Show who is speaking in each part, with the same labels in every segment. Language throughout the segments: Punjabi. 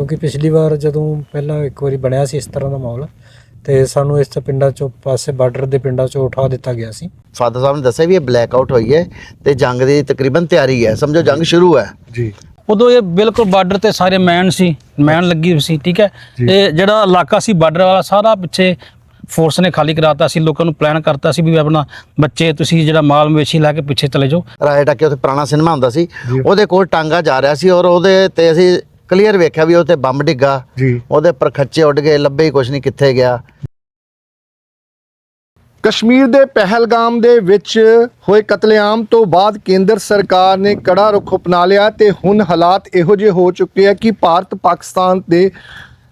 Speaker 1: ਕਿਉਂਕਿ ਪਿਛਲੀ ਵਾਰ ਜਦੋਂ ਪਹਿਲਾਂ ਇੱਕ ਵਾਰੀ ਬਣਿਆ ਸੀ ਇਸ ਤਰ੍ਹਾਂ ਦਾ ਮਾਹੌਲ ਤੇ ਸਾਨੂੰ ਇਸ ਤੋਂ ਪਿੰਡਾਂ ਚੋਂ ਪਾਸੇ ਬਾਰਡਰ ਦੇ ਪਿੰਡਾਂ ਚੋਂ ਉਠਾ ਦਿੱਤਾ ਗਿਆ ਸੀ।
Speaker 2: ਫਾਦਰ ਸਾਹਿਬ ਨੇ ਦੱਸਿਆ ਵੀ ਇਹ ਬਲੈਕ ਆਊਟ ਹੋਈ ਹੈ ਤੇ ਜੰਗ ਦੀ ਤਕਰੀਬਨ ਤਿਆਰੀ ਹੈ। ਸਮਝੋ ਜੰਗ ਸ਼ੁਰੂ ਹੈ।
Speaker 3: ਜੀ।
Speaker 4: ਉਦੋਂ ਇਹ ਬਿਲਕੁਲ ਬਾਰਡਰ ਤੇ ਸਾਰੇ ਮੈਨ ਸੀ ਮੈਨ ਲੱਗੀ ਹੋਈ ਸੀ ਠੀਕ ਹੈ? ਇਹ ਜਿਹੜਾ ਇਲਾਕਾ ਸੀ ਬਾਰਡਰ ਵਾਲਾ ਸਾਰਾ ਪਿੱਛੇ ਫੋਰਸ ਨੇ ਖਾਲੀ ਕਰਾਤਾ ਸੀ ਲੋਕਾਂ ਨੂੰ ਪਲਾਨ ਕਰਤਾ ਸੀ ਵੀ ਆਪਣਾ ਬੱਚੇ ਤੁਸੀਂ ਜਿਹੜਾ ਮਾਲ ਮਵੇਸ਼ੀ ਲੈ ਕੇ ਪਿੱਛੇ ਚਲੇ ਜਾਓ।
Speaker 2: ਰਾਏ ਟੱਕੇ ਉੱਥੇ ਪੁਰਾਣਾ ਸਿਨੇਮਾ ਹੁੰਦਾ ਸੀ। ਉਹਦੇ ਕੋਲ ਟਾਂਗਾ ਜਾ ਰਿਹਾ ਸੀ ਔਰ ਉਹਦੇ ਤੇ ਅਸੀਂ ਕਲੀਅਰ ਵੇਖਿਆ ਵੀ ਉੱਥੇ ਬੰਬ ਡਿੱਗਾ।
Speaker 3: ਜੀ।
Speaker 2: ਉਹਦੇ ਪਰ ਖੱਚੇ ਉੱਡ ਗਏ ਲੱਭੇ ਹੀ ਕੁਝ ਨਹੀਂ ਕਿੱਥੇ ਗਿਆ।
Speaker 3: ਕਸ਼ਮੀਰ ਦੇ ਪਹਿਲਗਾਮ ਦੇ ਵਿੱਚ ਹੋਏ ਕਤਲੇਆਮ ਤੋਂ ਬਾਅਦ ਕੇਂਦਰ ਸਰਕਾਰ ਨੇ ਕੜਾ ਰੁਖ ਅਪਣਾ ਲਿਆ ਤੇ ਹੁਣ ਹਾਲਾਤ ਇਹੋ ਜਿਹੇ ਹੋ ਚੁੱਕੇ ਆ ਕਿ ਭਾਰਤ ਪਾਕਿਸਤਾਨ ਦੇ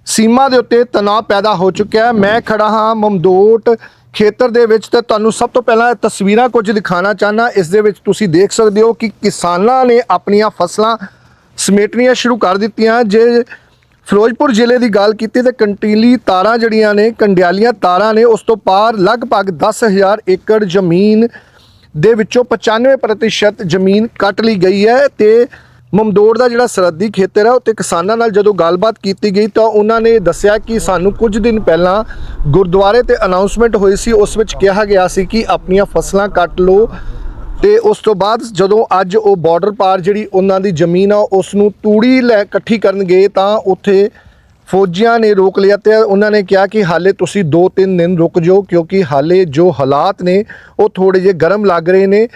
Speaker 3: ਸੀਮਾ ਦੇ ਉੱਤੇ ਤਣਾਅ ਪੈਦਾ ਹੋ ਚੁੱਕਿਆ ਹੈ। ਮੈਂ ਖੜਾ ਹਾਂ ਮਮਦੋਟ ਖੇਤਰ ਦੇ ਵਿੱਚ ਤੇ ਤੁਹਾਨੂੰ ਸਭ ਤੋਂ ਪਹਿਲਾਂ ਤਸਵੀਰਾਂ ਕੁਝ ਦਿਖਾਣਾ ਚਾਹਨਾ ਇਸ ਦੇ ਵਿੱਚ ਤੁਸੀਂ ਦੇਖ ਸਕਦੇ ਹੋ ਕਿ ਕਿਸਾਨਾਂ ਨੇ ਆਪਣੀਆਂ ਫਸਲਾਂ ਸਮੇਟਣੀਆਂ ਸ਼ੁਰੂ ਕਰ ਦਿੱਤੀਆਂ। ਜੇ ਫਿਰੋਜ਼ਪੁਰ ਜ਼ਿਲ੍ਹੇ ਦੀ ਗੱਲ ਕੀਤੀ ਤੇ ਕੰਟੀਲੀ ਤਾਰਾਂ ਜਿਹੜੀਆਂ ਨੇ, ਕੰਡਿਆਲੀਆਂ ਤਾਰਾਂ ਨੇ, ਉਸ ਤੋਂ ਪਾਰ ਲਗਭਗ 10000 ਏਕੜ ਜ਼ਮੀਨ ਦੇ ਵਿੱਚੋਂ 95% ਜ਼ਮੀਨ ਕੱਟ ਲਈ ਗਈ ਹੈ ਤੇ ਮਮਦੋੜ ਦਾ ਜਿਹੜਾ ਸਰਹੱਦੀ ਖੇਤਰ ਹੈ ਉੱਤੇ ਕਿਸਾਨਾਂ ਨਾਲ ਜਦੋਂ ਗੱਲਬਾਤ ਕੀਤੀ ਗਈ ਤਾਂ ਉਹਨਾਂ ਨੇ ਦੱਸਿਆ ਕਿ ਸਾਨੂੰ ਕੁਝ ਦਿਨ ਪਹਿਲਾਂ ਗੁਰਦੁਆਰੇ ਤੇ ਅਨਾਉਂਸਮੈਂਟ ਹੋਈ ਸੀ, ਉਸ ਵਿੱਚ ਕਿਹਾ ਗਿਆ ਸੀ ਕਿ ਆਪਣੀਆਂ ਫਸਲਾਂ ਕੱਟ ਲਓ। ਤੇ ਉਸ ਤੋਂ ਬਾਅਦ ਜਦੋਂ ਅੱਜ ਉਹ ਬਾਰਡਰ ਪਾਰ ਜਿਹੜੀ ਉਹਨਾਂ ਦੀ ਜ਼ਮੀਨ ਆ, ਉਸ ਨੂੰ ਤੂੜੀ ਲੈ ਇਕੱਠੀ ਕਰਨ ਗਏ ਤਾਂ ਉੱਥੇ ਫੌਜੀਆਂ ਨੇ ਰੋਕ ਲਿਆ ਤੇ ਉਹਨਾਂ ਨੇ ਕਿਹਾ ਕਿ ਹਾਲੇ ਤੁਸੀਂ 2-3 ਦਿਨ ਰੁਕ ਜਾਓ, ਕਿਉਂਕਿ ਹਾਲੇ ਜੋ ਹਾਲਾਤ ਨੇ, ਉਹ ਥੋੜੇ ਜਿਹੇ ਗਰਮ ਲੱਗ ਰਹੇ ਨੇ।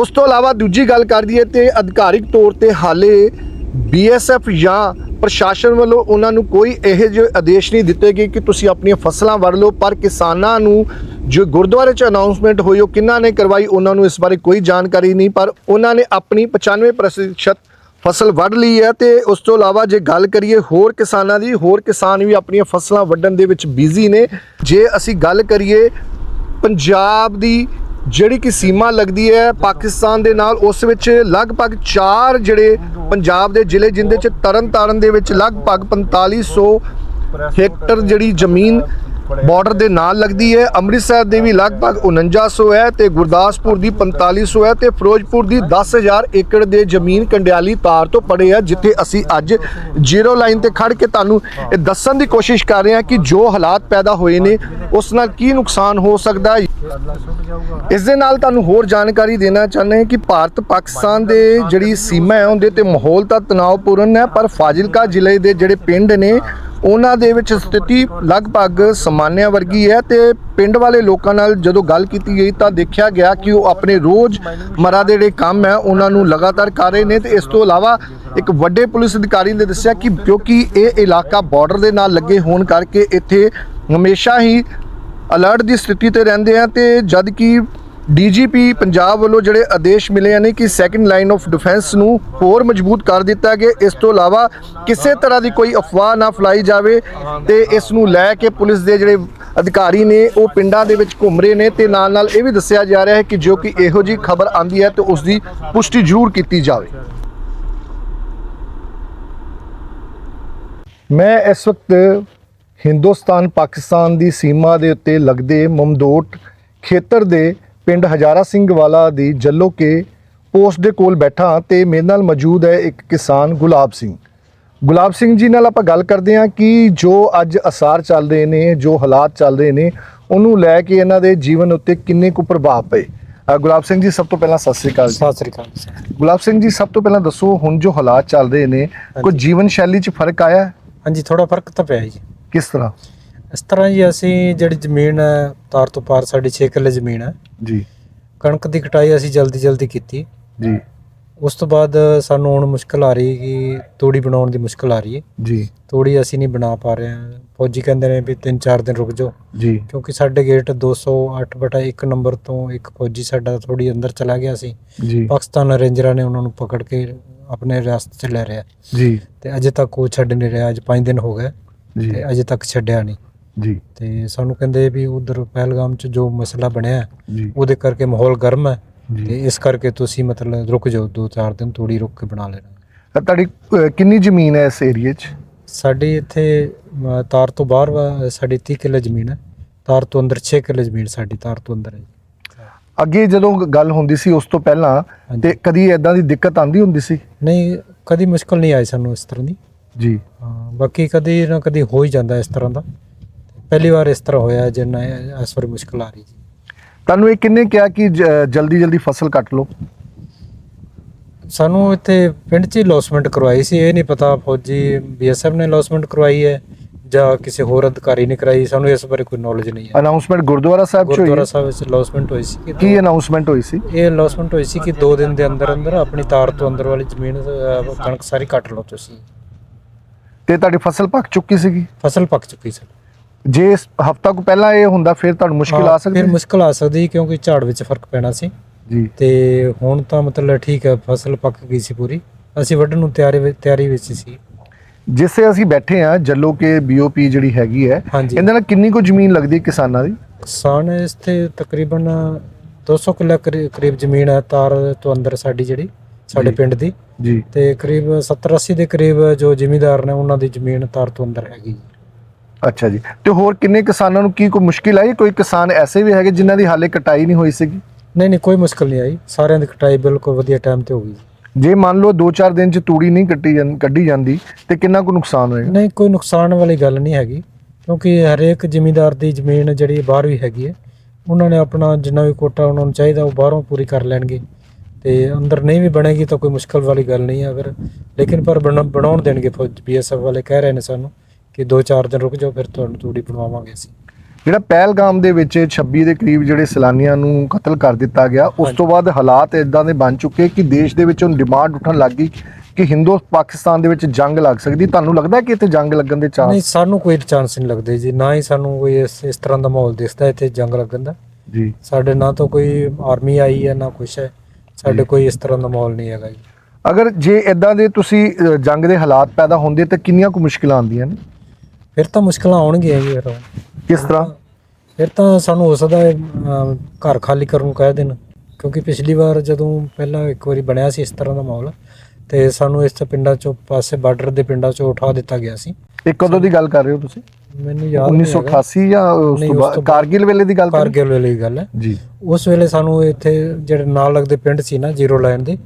Speaker 3: ਉਸ ਤੋਂ ਇਲਾਵਾ ਦੂਜੀ ਗੱਲ ਕਰ ਦਈਏ ਤੇ ਅਧਿਕਾਰਿਕ ਤੌਰ ਤੇ ਹਾਲੇ ਬੀਐਸਐਫ ਜਾਂ ਪ੍ਰਸ਼ਾਸਨ ਵੱਲੋਂ ਉਹਨਾਂ ਨੂੰ ਕੋਈ ਇਹੋ ਜਿਹੇ ਆਦੇਸ਼ ਨਹੀਂ ਦਿੱਤੇ ਗਏ ਕਿ ਤੁਸੀਂ ਆਪਣੀਆਂ ਫਸਲਾਂ ਵੜ ਲਓ, ਪਰ ਕਿਸਾਨਾਂ ਨੂੰ ਜੋ ਗੁਰਦੁਆਰੇ 'ਚ ਅਨਾਉਂਸਮੈਂਟ ਹੋਈ, ਉਹ ਕਿੰਨਾ ਨੇ ਕਰਵਾਈ, ਉਹਨਾਂ ਨੂੰ ਇਸ ਬਾਰੇ ਕੋਈ ਜਾਣਕਾਰੀ ਨਹੀਂ, ਪਰ ਉਹਨਾਂ ਨੇ ਆਪਣੀ 95% ਫਸਲ ਵੱਢ ਲਈ ਹੈ ਤੇ ਉਸ ਤੋਂ ਇਲਾਵਾ ਜੇ ਗੱਲ ਕਰੀਏ ਹੋਰ ਕਿਸਾਨਾਂ ਦੀ, ਹੋਰ ਕਿਸਾਨ ਵੀ ਆਪਣੀਆਂ ਫਸਲਾਂ ਵੱਢਣ ਦੇ ਵਿੱਚ ਬਿਜ਼ੀ ਨੇ। ਜੇ ਅਸੀਂ ਗੱਲ ਕਰੀਏ ਪੰਜਾਬ ਦੀ ਜਿਹੜੀ ਕਿ ਸੀਮਾ ਲੱਗਦੀ ਹੈ ਪਾਕਿਸਤਾਨ ਦੇ ਨਾਲ, ਉਸ ਵਿੱਚ ਲਗਭਗ 4 ਜਿਹੜੇ ਪੰਜਾਬ ਦੇ ਜ਼ਿਲ੍ਹੇ ਜਿੰਦੇ ਚ ਤਰਨਤਾਰਨ ਦੇ ਵਿੱਚ ਲਗਭਗ 4500 ਹੈਕਟਰ ਜਿਹੜੀ ਜ਼ਮੀਨ ਬਾਰਡਰ ਦੇ ਨਾਲ ਲੱਗਦੀ ਹੈ। ਅੰਮ੍ਰਿਤਸਰ ਦੇ ਵੀ ਲਗਭਗ 4900 ਹੈ ਤੇ ਗੁਰਦਾਸਪੁਰ ਦੀ 4500 ਹੈ ਤੇ ਫਿਰੋਜ਼ਪੁਰ ਦੀ 10000 ਏਕੜ ਦੇ ਜ਼ਮੀਨ ਕੰਡਿਆਲੀ ਤਾਰ ਤੋਂ ਪੜੇ ਆ ਜਿੱਥੇ ਅਸੀਂ ਅੱਜ ਜ਼ੀਰੋ ਲਾਈਨ ਤੇ ਖੜ ਕੇ ਤੁਹਾਨੂੰ ਇਹ ਦੱਸਣ ਦੀ ਕੋਸ਼ਿਸ਼ ਕਰ ਰਹੇ ਹਾਂ ਕਿ ਜੋ ਹਾਲਾਤ ਪੈਦਾ ਹੋਏ ਨੇ, ਉਸ ਨਾਲ ਕੀ ਨੁਕਸਾਨ ਹੋ ਸਕਦਾ ਹੈ। ਇਸ ਦੇ ਨਾਲ ਤੁਹਾਨੂੰ ਹੋਰ ਜਾਣਕਾਰੀ ਦੇਣਾ ਚਾਹੁੰਦੇ ਹਾਂ ਕਿ ਭਾਰਤ ਪਾਕਿਸਤਾਨ ਦੇ ਜਿਹੜੀ ਸੀਮਾ ਹੈ, ਉਹਦੇ ਤੇ ਮਾਹੌਲ ਤਾਂ ਤਣਾਅਪੂਰਨ ਹੈ, ਪਰ ਫਾਜ਼ਿਲਕਾ ਜ਼ਿਲ੍ਹੇ ਦੇ ਜਿਹੜੇ ਪਿੰਡ ਨੇ ਉਹਨਾਂ ਦੇ ਵਿੱਚ ਸਥਿਤੀ ਲਗਭਗ ਸਮਾਨਿਆ ਵਰਗੀ ਹੈ ਤੇ ਪਿੰਡ ਵਾਲੇ ਲੋਕਾਂ ਨਾਲ ਜਦੋਂ ਗੱਲ ਕੀਤੀ ਗਈ ਤਾਂ ਦੇਖਿਆ ਗਿਆ ਕਿ ਉਹ ਆਪਣੇ ਰੋਜ਼ ਮਰਾ ਦੇ ਜਿਹੜੇ ਕੰਮ ਹੈ, ਉਹਨਾਂ ਨੂੰ ਲਗਾਤਾਰ ਕਰ ਰਹੇ ਨੇ ਤੇ ਇਸ ਤੋਂ ਇਲਾਵਾ ਇੱਕ ਵੱਡੇ ਪੁਲਿਸ ਅਧਿਕਾਰੀ ਨੇ ਦੱਸਿਆ ਕਿ ਕਿਉਂਕਿ ਇਹ ਇਲਾਕਾ ਬਾਰਡਰ ਦੇ ਨਾਲ ਲੱਗੇ ਹੋਣ ਕਰਕੇ ਇੱਥੇ ਹਮੇਸ਼ਾ ਹੀ ਅਲਰਟ ਦੀ ਸਥਿਤੀ ਤੇ ਰਹਿੰਦੇ ਆ ਤੇ ਜਦ ਕਿ ਡੀਜੀਪੀ ਪੰਜਾਬ ਵੱਲੋਂ ਜਿਹੜੇ ਆਦੇਸ਼ ਮਿਲੇ ਨੇ ਕਿ ਸੈਕੰਡ ਲਾਈਨ ਆਫ ਡਿਫੈਂਸ ਨੂੰ ਹੋਰ ਮਜ਼ਬੂਤ ਕਰ ਦਿੱਤਾ ਗਿਆ। ਇਸ ਤੋਂ ਇਲਾਵਾ ਕਿਸੇ ਤਰ੍ਹਾਂ ਦੀ ਕੋਈ ਅਫਵਾਹ ਨਾ ਫੈਲਾਈ ਜਾਵੇ ਤੇ ਇਸ ਨੂੰ ਲੈ ਕੇ ਪੁਲਿਸ ਦੇ ਜਿਹੜੇ ਅਧਿਕਾਰੀ ਨੇ, ਉਹ ਪਿੰਡਾਂ ਦੇ ਵਿੱਚ ਘੁੰਮ ਰਹੇ ਨੇ ਤੇ ਨਾਲ ਨਾਲ ਇਹ ਵੀ ਦੱਸਿਆ ਜਾ ਰਿਹਾ ਹੈ ਕਿ ਜੋ ਕਿ ਇਹੋ ਜੀ ਖਬਰ ਆਂਦੀ ਹੈ ਤੇ ਉਸ ਦੀ ਪੁਸ਼ਟੀ ਜ਼ਰੂਰ ਕੀਤੀ ਜਾਵੇ। ਮੈਂ ਇਸ ਵਕਤ ਹਿੰਦੁਸਤਾਨ ਪਾਕਿਸਤਾਨ ਦੀ ਸੀਮਾ ਦੇ ਉੱਤੇ ਲੱਗਦੇ ਮਮਦੋਟ ਖੇਤਰ ਦੇ ਪਿੰਡ ਹਜ਼ਾਰਾ ਸਿੰਘ ਵਾਲਾ ਦੀ ਜੱਲੋ ਕੇ ਪੋਸਟ ਦੇ ਕੋਲ ਬੈਠਾ ਤੇ ਮੇਰੇ ਨਾਲ ਮੌਜੂਦ ਹੈ ਇੱਕ ਕਿਸਾਨ ਗੁਲਾਬ ਸਿੰਘ। ਗੁਲਾਬ ਸਿੰਘ ਜੀ ਨਾਲ ਆਪਾਂ ਗੱਲ ਕਰਦੇ ਹਾਂ ਕਿ ਜੋ ਅੱਜ ਅਸਾਰ ਚੱਲ ਰਹੇ ਨੇ ਜੋ ਹਾਲਾਤ ਚੱਲ ਰਹੇ ਨੇ ਉਹਨੂੰ ਲੈ ਕੇ ਇਹਨਾਂ ਦੇ ਜੀਵਨ ਉੱਤੇ ਕਿੰਨੇ ਕੁ ਪ੍ਰਭਾਵ ਪਏ? ਗੁਲਾਬ ਸਿੰਘ ਜੀ ਸਭ ਤੋਂ ਪਹਿਲਾਂ ਸਤਿ ਸ੍ਰੀ ਅਕਾਲ।
Speaker 1: ਸਤਿ ਸ੍ਰੀ ਅਕਾਲ
Speaker 3: ਗੁਲਾਬ ਸਿੰਘ ਜੀ ਸਭ ਤੋਂ ਪਹਿਲਾਂ ਦੱਸੋ ਹੁਣ ਜੋ ਹਾਲਾਤ ਚੱਲ ਰਹੇ ਨੇ ਕੋਈ ਜੀਵਨ ਸ਼ੈਲੀ 'ਚ ਫ਼ਰਕ ਆਇਆ?
Speaker 1: ਹਾਂਜੀ ਥੋੜਾ ਫ਼ਰਕ ਤਾਂ ਪਿਆ ਜੀ।
Speaker 3: ਕਿਸ ਤਰ੍ਹਾਂ?
Speaker 1: ਇਸ ਤਰ੍ਹਾਂ ਜੀ ਅਸੀਂ ਜਿਹੜੀ ਜ਼ਮੀਨ ਹੈ ਤਾਰ ਤੋਂ ਪਾਰ ਸਾਡੀ 6 ਕਿੱਲੇ ਜ਼ਮੀਨ ਹੈ।
Speaker 3: ਜੀ।
Speaker 1: ਕਣਕ ਦੀ ਕਟਾਈ ਅਸੀਂ ਜਲਦੀ ਜਲਦੀ ਕੀਤੀ।
Speaker 3: ਜੀ।
Speaker 1: ਉਸ ਤੋਂ ਬਾਅਦ ਸਾਨੂੰ ਹੁਣ ਮੁਸ਼ਕਲ ਆ ਰਹੀ ਕਿ ਤੂੜੀ ਬਣਾਉਣ ਦੀ ਮੁਸ਼ਕਲ ਆ ਰਹੀ ਹੈ।
Speaker 3: ਜੀ।
Speaker 1: ਤੂੜੀ ਅਸੀਂ ਨਹੀਂ ਬਣਾ ਪਾ ਰਹੇ ਹਾਂ। ਫੌਜੀ ਕਹਿੰਦੇ ਨੇ ਵੀ 3-4 ਦਿਨ ਰੁਕ ਜਾਓ।
Speaker 3: ਜੀ।
Speaker 1: ਕਿਉਂਕਿ ਸਾਡੇ ਗੇਟ 208 ਬਟਾ 1 ਨੰਬਰ ਤੋਂ ਇੱਕ ਫੌਜੀ ਸਾਡਾ ਥੋੜੀ ਅੰਦਰ ਚਲਾ ਗਿਆ ਸੀ।
Speaker 3: ਜੀ।
Speaker 1: ਪਾਕਿਸਤਾਨ ਰੇਂਜਰਾਂ ਨੇ ਉਹਨਾਂ ਨੂੰ ਪਕੜ ਕੇ ਆਪਣੇ ਰਿਆਸਤ 'ਚ ਲੈ ਰਿਹਾ
Speaker 3: ਜੀ।
Speaker 1: ਤੇ ਅਜੇ ਤੱਕ ਉਹ ਛੱਡ ਨਹੀਂ ਰਿਹਾ। ਅੱਜ 5 ਦਿਨ ਹੋ ਗਏ।
Speaker 3: ਜੀ।
Speaker 1: ਤੇ ਅਜੇ ਤੱਕ ਛੱਡਿਆ ਨਹੀਂ।
Speaker 3: ਜੀ।
Speaker 1: ਤੇ ਸਾਨੂੰ ਕਹਿੰਦੇ ਵੀ ਉਧਰ ਪਹਿਲਗਾਮ 'ਚ ਜੋ ਮਸਲਾ ਬਣਿਆ
Speaker 3: ਜੀ।
Speaker 1: ਉਹਦੇ ਕਰਕੇ ਮਾਹੌਲ ਗਰਮ ਹੈ ਤੇ ਇਸ ਕਰਕੇ ਤੁਸੀਂ ਮਤਲਬ ਰੁਕ ਜਾਓ 2-4 ਦਿਨ ਤੂੜੀ ਰੁਕ ਕੇ ਬਣਾ ਲੈਣਾ।
Speaker 3: ਤੁਹਾਡੀ ਕਿੰਨੀ ਜ਼ਮੀਨ ਹੈ ਇਸ ਏਰੀਏ 'ਚ?
Speaker 1: ਸਾਡੀ ਇੱਥੇ ਤਾਰ ਤੋਂ ਬਾਹਰ ਸਾਡੀ 30 ਕਿੱਲੇ ਜ਼ਮੀਨ ਹੈ। ਤਾਰ ਤੋਂ ਅੰਦਰ 6 ਕਿੱਲੇ ਜ਼ਮੀਨ ਸਾਡੀ ਤਾਰ ਤੋਂ ਅੰਦਰ ਹੈ
Speaker 3: ਅੱਗੇ ਜਦੋਂ ਗੱਲ ਹੁੰਦੀ ਸੀ ਉਸ ਤੋਂ ਪਹਿਲਾਂ। ਤੇ ਕਦੀ ਐਦਾਂ ਦੀ ਦਿੱਕਤ ਆਂਦੀ ਹੁੰਦੀ ਸੀ?
Speaker 1: ਨਹੀਂ ਕਦੀ ਮੁਸ਼ਕਲ ਨਹੀਂ ਆਈ ਸਾਨੂੰ ਇਸ ਤਰ੍ਹਾਂ ਦੀ।
Speaker 3: ਜੀ।
Speaker 1: ਹਾਂ ਬਾਕੀ ਕਦੀ ਨਾ ਕਦੀ ਹੋ ਹੀ ਜਾਂਦਾ ਇਸ ਤਰ੍ਹਾਂ ਦਾ। ਪਹਿਲੀ ਵਾਰ ਇਸ ਤਰ੍ਹਾਂ ਹੋਇਆ ਜਿੰਨਾ ਇਸ ਵਾਰ ਮੁਸ਼ਕਲ ਆ ਰਹੀ ਜੀ।
Speaker 3: ਤੁਹਾਨੂੰ ਇਹ ਕਿੰਨੇ ਕਿਹਾ ਕਿ ਜਲਦੀ ਜਲਦੀ ਫਸਲ ਕੱਟ ਲਓ?
Speaker 1: ਸਾਨੂੰ ਇੱਥੇ ਪਿੰਡ 'ਚ ਹੀ ਲੌਸਮੈਂਟ ਕਰਵਾਈ ਸੀ ਇਹ ਨਹੀਂ ਪਤਾ ਫੌਜੀ ਬੀਐਸਐਫ ਨੇ ਲੌਸਮੈਂਟ ਕਰਵਾਈ ਹੈ ਜਾਂ ਕਿਸੇ ਹੋਰ ਅਧਿਕਾਰੀ ਨੇ ਕਰਾਈ ਸਾਨੂੰ ਇਸ ਬਾਰੇ ਕੋਈ ਨੌਲੇਜ ਨਹੀਂ ਹੈ।
Speaker 3: ਅਨਾਉਂਸਮੈਂਟ ਗੁਰਦੁਆਰਾ ਸਾਹਿਬ ਚ ਹੋਈ
Speaker 1: ਗੁਰਦੁਆਰਾ? ਸਾਹਿਬ ਵਿੱਚ ਲੌਸਮੈਂਟ ਹੋਈ ਸੀ ਕਿ
Speaker 3: ਅਨਾਉਂਸਮੈਂਟ ਹੋਈ ਸੀ?
Speaker 1: ਇਹ ਲੌਸਮੈਂਟ ਹੋਈ ਸੀ ਕਿ 2 ਦਿਨ ਦੇ ਅੰਦਰ ਅੰਦਰ ਆਪਣੀ ਤਾਰ ਤੋਂ ਅੰਦਰ ਵਾਲੀ ਜ਼ਮੀਨ ਕਣਕ ਸਾਰੀ ਕੱਟ ਲਓ ਤੁਸੀਂ।
Speaker 3: ਤੇ ਤੁਹਾਡੀ ਫਸਲ ਪੱਕ ਚੁੱਕੀ ਸੀਗੀ?
Speaker 1: ਫਸਲ ਪੱਕ ਚੁੱਕੀ ਸੀ।
Speaker 3: ਜੇ ਹਫਤਾ ਕੁ ਪਹਿਲਾਂ ਇਹ ਹੁੰਦਾ ਫਿਰ ਤੁਹਾਨੂੰ ਮੁਸ਼ਕਿਲ ਆ ਸਕਦੀ
Speaker 1: ਫਿਰ? ਮੁਸ਼ਕਲ ਆ ਸਕਦੀ ਕਿਉਂਕਿ ਝਾੜ ਵਿੱਚ ਫ਼ਰਕ ਪੈਣਾ ਸੀ।
Speaker 3: ਜੀ।
Speaker 1: ਤੇ ਹੁਣ ਤਾਂ ਮਤਲਬ ਠੀਕ ਹੈ ਫਸਲ ਪੱਕ ਗਈ ਸੀ ਪੂਰੀ। ਅਸੀਂ ਵੱਢਣ ਨੂੰ ਤਿਆਰੀ ਤਿਆਰੀ ਵਿੱਚ ਸੀ।
Speaker 3: ਜਿਸੇ ਅਸੀਂ ਬੈਠੇ ਆ ਜੱਲੋ ਕੇ ਬੀਓਪੀ ਜਿਹੜੀ ਹੈਗੀ ਹੈ
Speaker 1: ਹਾਂਜੀ।
Speaker 3: ਇਹਦੇ ਨਾਲ ਕਿੰਨੀ ਕੁ ਜ਼ਮੀਨ ਲੱਗਦੀ ਹੈ ਕਿਸਾਨਾਂ ਦੀ?
Speaker 1: ਕਿਸਾਨ ਇਸ ਤੇ ਤਕਰੀਬਨ 200 ਕਿੱਲਾ ਕਰੀ- ਕਰੀਬ ਜ਼ਮੀਨ ਹੈ ਤਾਰ ਤੋਂ ਅੰਦਰ ਸਾਡੀ ਜਿਹੜੀ ਸਾਡੇ
Speaker 3: ਜੀ।
Speaker 1: ਪਿੰਡ ਦੀ।
Speaker 3: ਜੀ।
Speaker 1: ਤੇ ਕਰੀਬ 70 80 ਦੇ ਕਰੀਬ ਜੋ ਜ਼ਿਮੀਂਦਾਰ ਨੇ ਉਹਨਾਂ ਦੀ ਜ਼ਮੀਨ ਤਾਰ ਤੋਂ ਅੰਦਰ ਹੈਗੀ
Speaker 3: ਅੱਛਾ ਜੀ। ਤੇ ਹੋਰ ਕਿੰਨੇ ਕਿਸਾਨਾਂ ਨੂੰ ਕੀ ਕੋਈ ਮੁਸ਼ਕਿਲ ਆਈ? ਕੋਈ ਕਿਸਾਨ ਐਸੇ ਵੀ ਹੈਗੇ ਜਿਨ੍ਹਾਂ ਦੀ ਹਾਲੇ ਕਟਾਈ ਨਹੀਂ ਹੋਈ ਸੀਗੀ?
Speaker 1: ਨਹੀਂ ਨਹੀਂ ਕੋਈ ਮੁਸ਼ਕਲ ਨਹੀਂ ਆਈ। ਸਾਰਿਆਂ ਦੀ ਕਟਾਈ ਬਿਲਕੁਲ ਵਧੀਆ ਟਾਈਮ ਤੇ ਹੋ ਗਈ
Speaker 3: ਜੇ। ਮੰਨ ਲਓ 2-4 ਦਿਨ ਚ ਤੂੜੀ ਨਹੀਂ ਕੱਟੀ ਕੱਢੀ ਜਾਂਦੀ ਤੇ ਕਿੰਨਾ ਕੁ ਨੁਕਸਾਨ ਹੋਏਗਾ?
Speaker 1: ਨਹੀਂ ਕੋਈ ਨੁਕਸਾਨ ਵਾਲੀ ਗੱਲ ਨਹੀਂ ਹੈਗੀ ਕਿਉਂਕਿ ਹਰੇਕ ਜ਼ਿਮੀਂਦਾਰ ਦੀ ਜ਼ਮੀਨ ਜਿਹੜੀ ਬਾਹਰ ਵੀ ਹੈਗੀ ਹੈ। ਉਹਨਾਂ ਨੇ ਆਪਣਾ ਜਿੰਨਾ ਵੀ ਕੋਟਾ ਉਹਨਾਂ ਨੂੰ ਚਾਹੀਦਾ ਉਹ ਬਾਹਰੋਂ ਪੂਰੀ ਕਰ ਲੈਣਗੇ। ਤੇ ਅੰਦਰ ਨਹੀਂ ਵੀ ਬਣੇਗੀ ਤਾਂ ਕੋਈ ਮੁਸ਼ਕਲ ਵਾਲੀ ਗੱਲ ਨਹੀਂ ਹੈ ਅਗਰ। ਲੇਕਿਨ ਪਰ ਬਣਾ- ਬਣਾਉਣ ਦੇਣਗੇ ਫੌਜ ਬੀਐਸਐਫ ਵਾਲੇ ਕਹਿ ਰਹੇ ਨੇ ਸਾਨੂੰ। ਕਿ 2-4 ਦਿਨ ਰੁਕ ਜਾਓ ਫਿਰ ਤੁਹਾਨੂੰ ਤੂੜੀ ਬਣਵਾਵਾਂਗੇ ਅਸੀਂ।
Speaker 3: ਜਿਹੜਾ ਪਹਿਲਗਾਮ ਦੇ ਵਿੱਚ 26 ਦੇ ਕਰੀਬ ਜਿਹੜੇ ਸੈਲਾਨੀਆਂ ਨੂੰ ਕਤਲ ਕਰ ਦਿੱਤਾ ਗਿਆ ਉਸ ਤੋਂ ਬਾਅਦ ਹਾਲਾਤ ਇਦਾਂ ਦੇ ਬਣ ਚੁੱਕੇ ਕਿ ਦੇਸ਼ ਦੇ ਵਿੱਚੋਂ ਡਿਮਾਂਡ ਉੱਠਣ ਲੱਗ ਗਈ ਕਿ ਹਿੰਦੂ ਪਾਕਿਸਤਾਨ ਦੇ ਵਿੱਚ ਜੰਗ ਲੱਗ ਸਕਦੀ। ਤੁਹਾਨੂੰ ਲੱਗਦਾ ਕਿ ਇੱਥੇ ਜੰਗ ਲੱਗਣ ਦੇ
Speaker 1: ਨਹੀਂ
Speaker 3: ਚਾਂਸ?
Speaker 1: ਸਾਨੂੰ ਕੋਈ ਚਾਂਸ ਨਹੀਂ ਲੱਗਦੇ ਜੀ। ਨਾ ਹੀ ਸਾਨੂੰ ਕੋਈ ਇਸ ਇਸ ਤਰ੍ਹਾਂ ਦਾ ਮਾਹੌਲ ਦਿਸਦਾ ਇੱਥੇ ਜੰਗ ਲੱਗਣ ਦਾ।
Speaker 3: ਜੀ।
Speaker 1: ਸਾਡੇ ਨਾ ਤਾਂ ਕੋਈ ਆਰਮੀ ਆਈ ਹੈ ਨਾ ਕੁਛ ਹੈ। ਸਾਡੇ ਕੋਈ ਇਸ ਤਰ੍ਹਾਂ ਦਾ ਮਾਹੌਲ ਨਹੀਂ ਹੈਗਾ ਜੀ।
Speaker 3: ਅਗਰ ਜੇ ਇਦਾਂ ਦੇ ਤੁਸੀਂ ਜੰਗ ਦੇ ਹਾਲਾਤ ਪੈਦਾ ਹੁੰਦੇ ਤਾਂ ਕਿੰਨੀਆਂ ਕੁ ਮੁਸ਼ਕਿਲਾਂ ਆਉਂਦੀਆਂ ਨੇ?
Speaker 1: ਫਿਰ ਤਾਂ ਮੁਸ਼ਕਲਾਂ ਆਉਣਗੀਆਂ ਜੀ ਫਿਰ।
Speaker 3: ਕਿਸ ਤਰ੍ਹਾਂ?
Speaker 1: ਫਿਰ ਤਾਂ ਸਾਨੂੰ ਹੋ ਸਕਦਾ ਹੈ, ਅਮ, ਘਰ ਖਾਲੀ ਕਰਨ ਨੂੰ ਕਹਿ ਦੇਣ। ਕਿਉਂਕਿ ਪਿਛਲੀ ਵਾਰ ਜਦੋਂ ਪਹਿਲਾਂ ਇੱਕ ਵਾਰੀ ਬਣਿਆ ਸੀ ਇਸ ਤਰ੍ਹਾਂ ਦਾ ਮਾਹੌਲ ਤੇ ਸਾਨੂੰ ਇਸ ਪਿੰਡਾਂ ਚੋਂ ਪਾਸੇ ਬਾਰਡਰ ਦੇ ਪਿੰਡਾਂ ਚੋਂ ਉਠਾ ਦਿੱਤਾ ਗਿਆ ਸੀ।
Speaker 3: ਇਹ ਕਦੋਂ ਦੀ ਗੱਲ ਕਰ ਰਹੇ ਹੋ ਤੁਸੀਂ?
Speaker 1: ਮੈਨੂੰ ਯਾਦ ਨਹੀਂ ਹੈਗਾ।
Speaker 3: 1988 ਜਾਂ ਉਸ
Speaker 1: ਨਹੀਂ,
Speaker 3: ਤੋਂ
Speaker 1: ਉਸ
Speaker 3: ਬਾਅਦ
Speaker 1: ਤੋਂ ਬਾਅਦ-
Speaker 3: ਕਾਰਗਿਲ ਵੇਲੇ ਦੀ ਗੱਲ ਕਰ ਰਹੇ
Speaker 1: ਕਾਰਗਿਲ ਵੇਲੇ ਦੀ ਗੱਲ ਹੈ?
Speaker 3: ਜੀ।
Speaker 1: ਉਸ ਵੇਲੇ ਸਾਨੂੰ ਇੱਥੇ ਜਿਹੜੇ ਨਾਲ ਲੱਗਦੇ ਪਿੰਡ ਸੀ ਨਾ ਜ਼ੀਰੋ ਲਾਈਨ ਦੇ।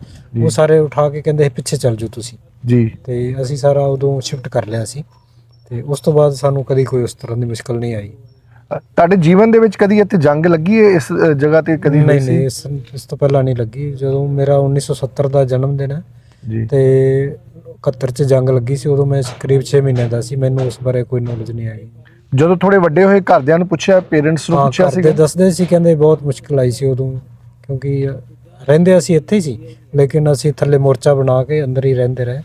Speaker 1: ਉਹ ਸਾਰੇ ਉਠਾ ਕੇ ਕਹਿੰਦੇ ਪਿੱਛੇ ਚੱਲ ਜਾਓ ਤੁਸੀਂ।
Speaker 3: ਜੀ।
Speaker 1: ਤੇ ਅਸੀਂ ਸਾਰਾ ਉਦੋਂ ਸ਼ਿਫਟ ਕਰ ਲਿਆ ਸੀ। ਤੇ ਉਸ ਤੋਂ ਬਾਅਦ ਸਾਨੂੰ ਕਦੀ ਕੋਈ ਉਸ ਤਰ੍ਹਾਂ ਦੀ ਮੁਸ਼ਕਲ ਨਹੀਂ ਆਈ।
Speaker 3: ਤੁਹਾਡੇ ਜੀਵਨ ਦੇ ਵਿੱਚ ਕਦੀ ਇੱਥੇ ਜੰਗ ਲੱਗੀ ਹੈ? ਇਸ ਜਗ੍ਹਾ ਤੇ ਕਦੀ
Speaker 1: ਨਹੀਂ
Speaker 3: ਸੀ?
Speaker 1: ਨਹੀਂ ਇਸ ਇਸ ਤੋਂ ਪਹਿਲਾਂ ਨਹੀਂ ਲੱਗੀ। ਜਦੋਂ ਮੇਰਾ 1970 ਦਾ ਜਨਮ ਦਿਨ ਹੈ
Speaker 3: ਜੀ।
Speaker 1: ਤੇ 71 ਚ ਜੰਗ ਲੱਗੀ ਸੀ ਉਦੋਂ ਮੈਂ ਕਰੀਬ 6 ਮਹੀਨੇ ਦਾ ਸੀ। ਮੈਨੂੰ ਉਸ ਬਾਰੇ ਕੋਈ ਨੌਲੇਜ ਨਹੀਂ ਆਈ।
Speaker 3: ਜਦੋਂ ਥੋੜੇ ਵੱਡੇ ਹੋਏ ਘਰਦਿਆਂ ਨੂੰ ਪੁੱਛਿਆ ਪੇਰੈਂਟਸ ਨੂੰ ਪੁੱਛਿਆ ਸੀ
Speaker 1: ਦੇ ਦੱਸਦੇ ਸੀ ਕਹਿੰਦੇ ਬਹੁਤ ਮੁਸ਼ਕਲ ਆਈ ਸੀ ਉਦੋਂ ਕਿਉਂਕਿ ਰਹਿੰਦੇ ਅਸੀਂ ਇੱਥੇ ਹੀ ਸੀ ਲੇਕਿਨ ਅਸੀਂ ਥੱਲੇ ਮੋਰਚਾ ਬਣਾ ਕੇ ਅੰਦਰ ਹੀ ਰਹਿੰਦੇ ਰਹੇ।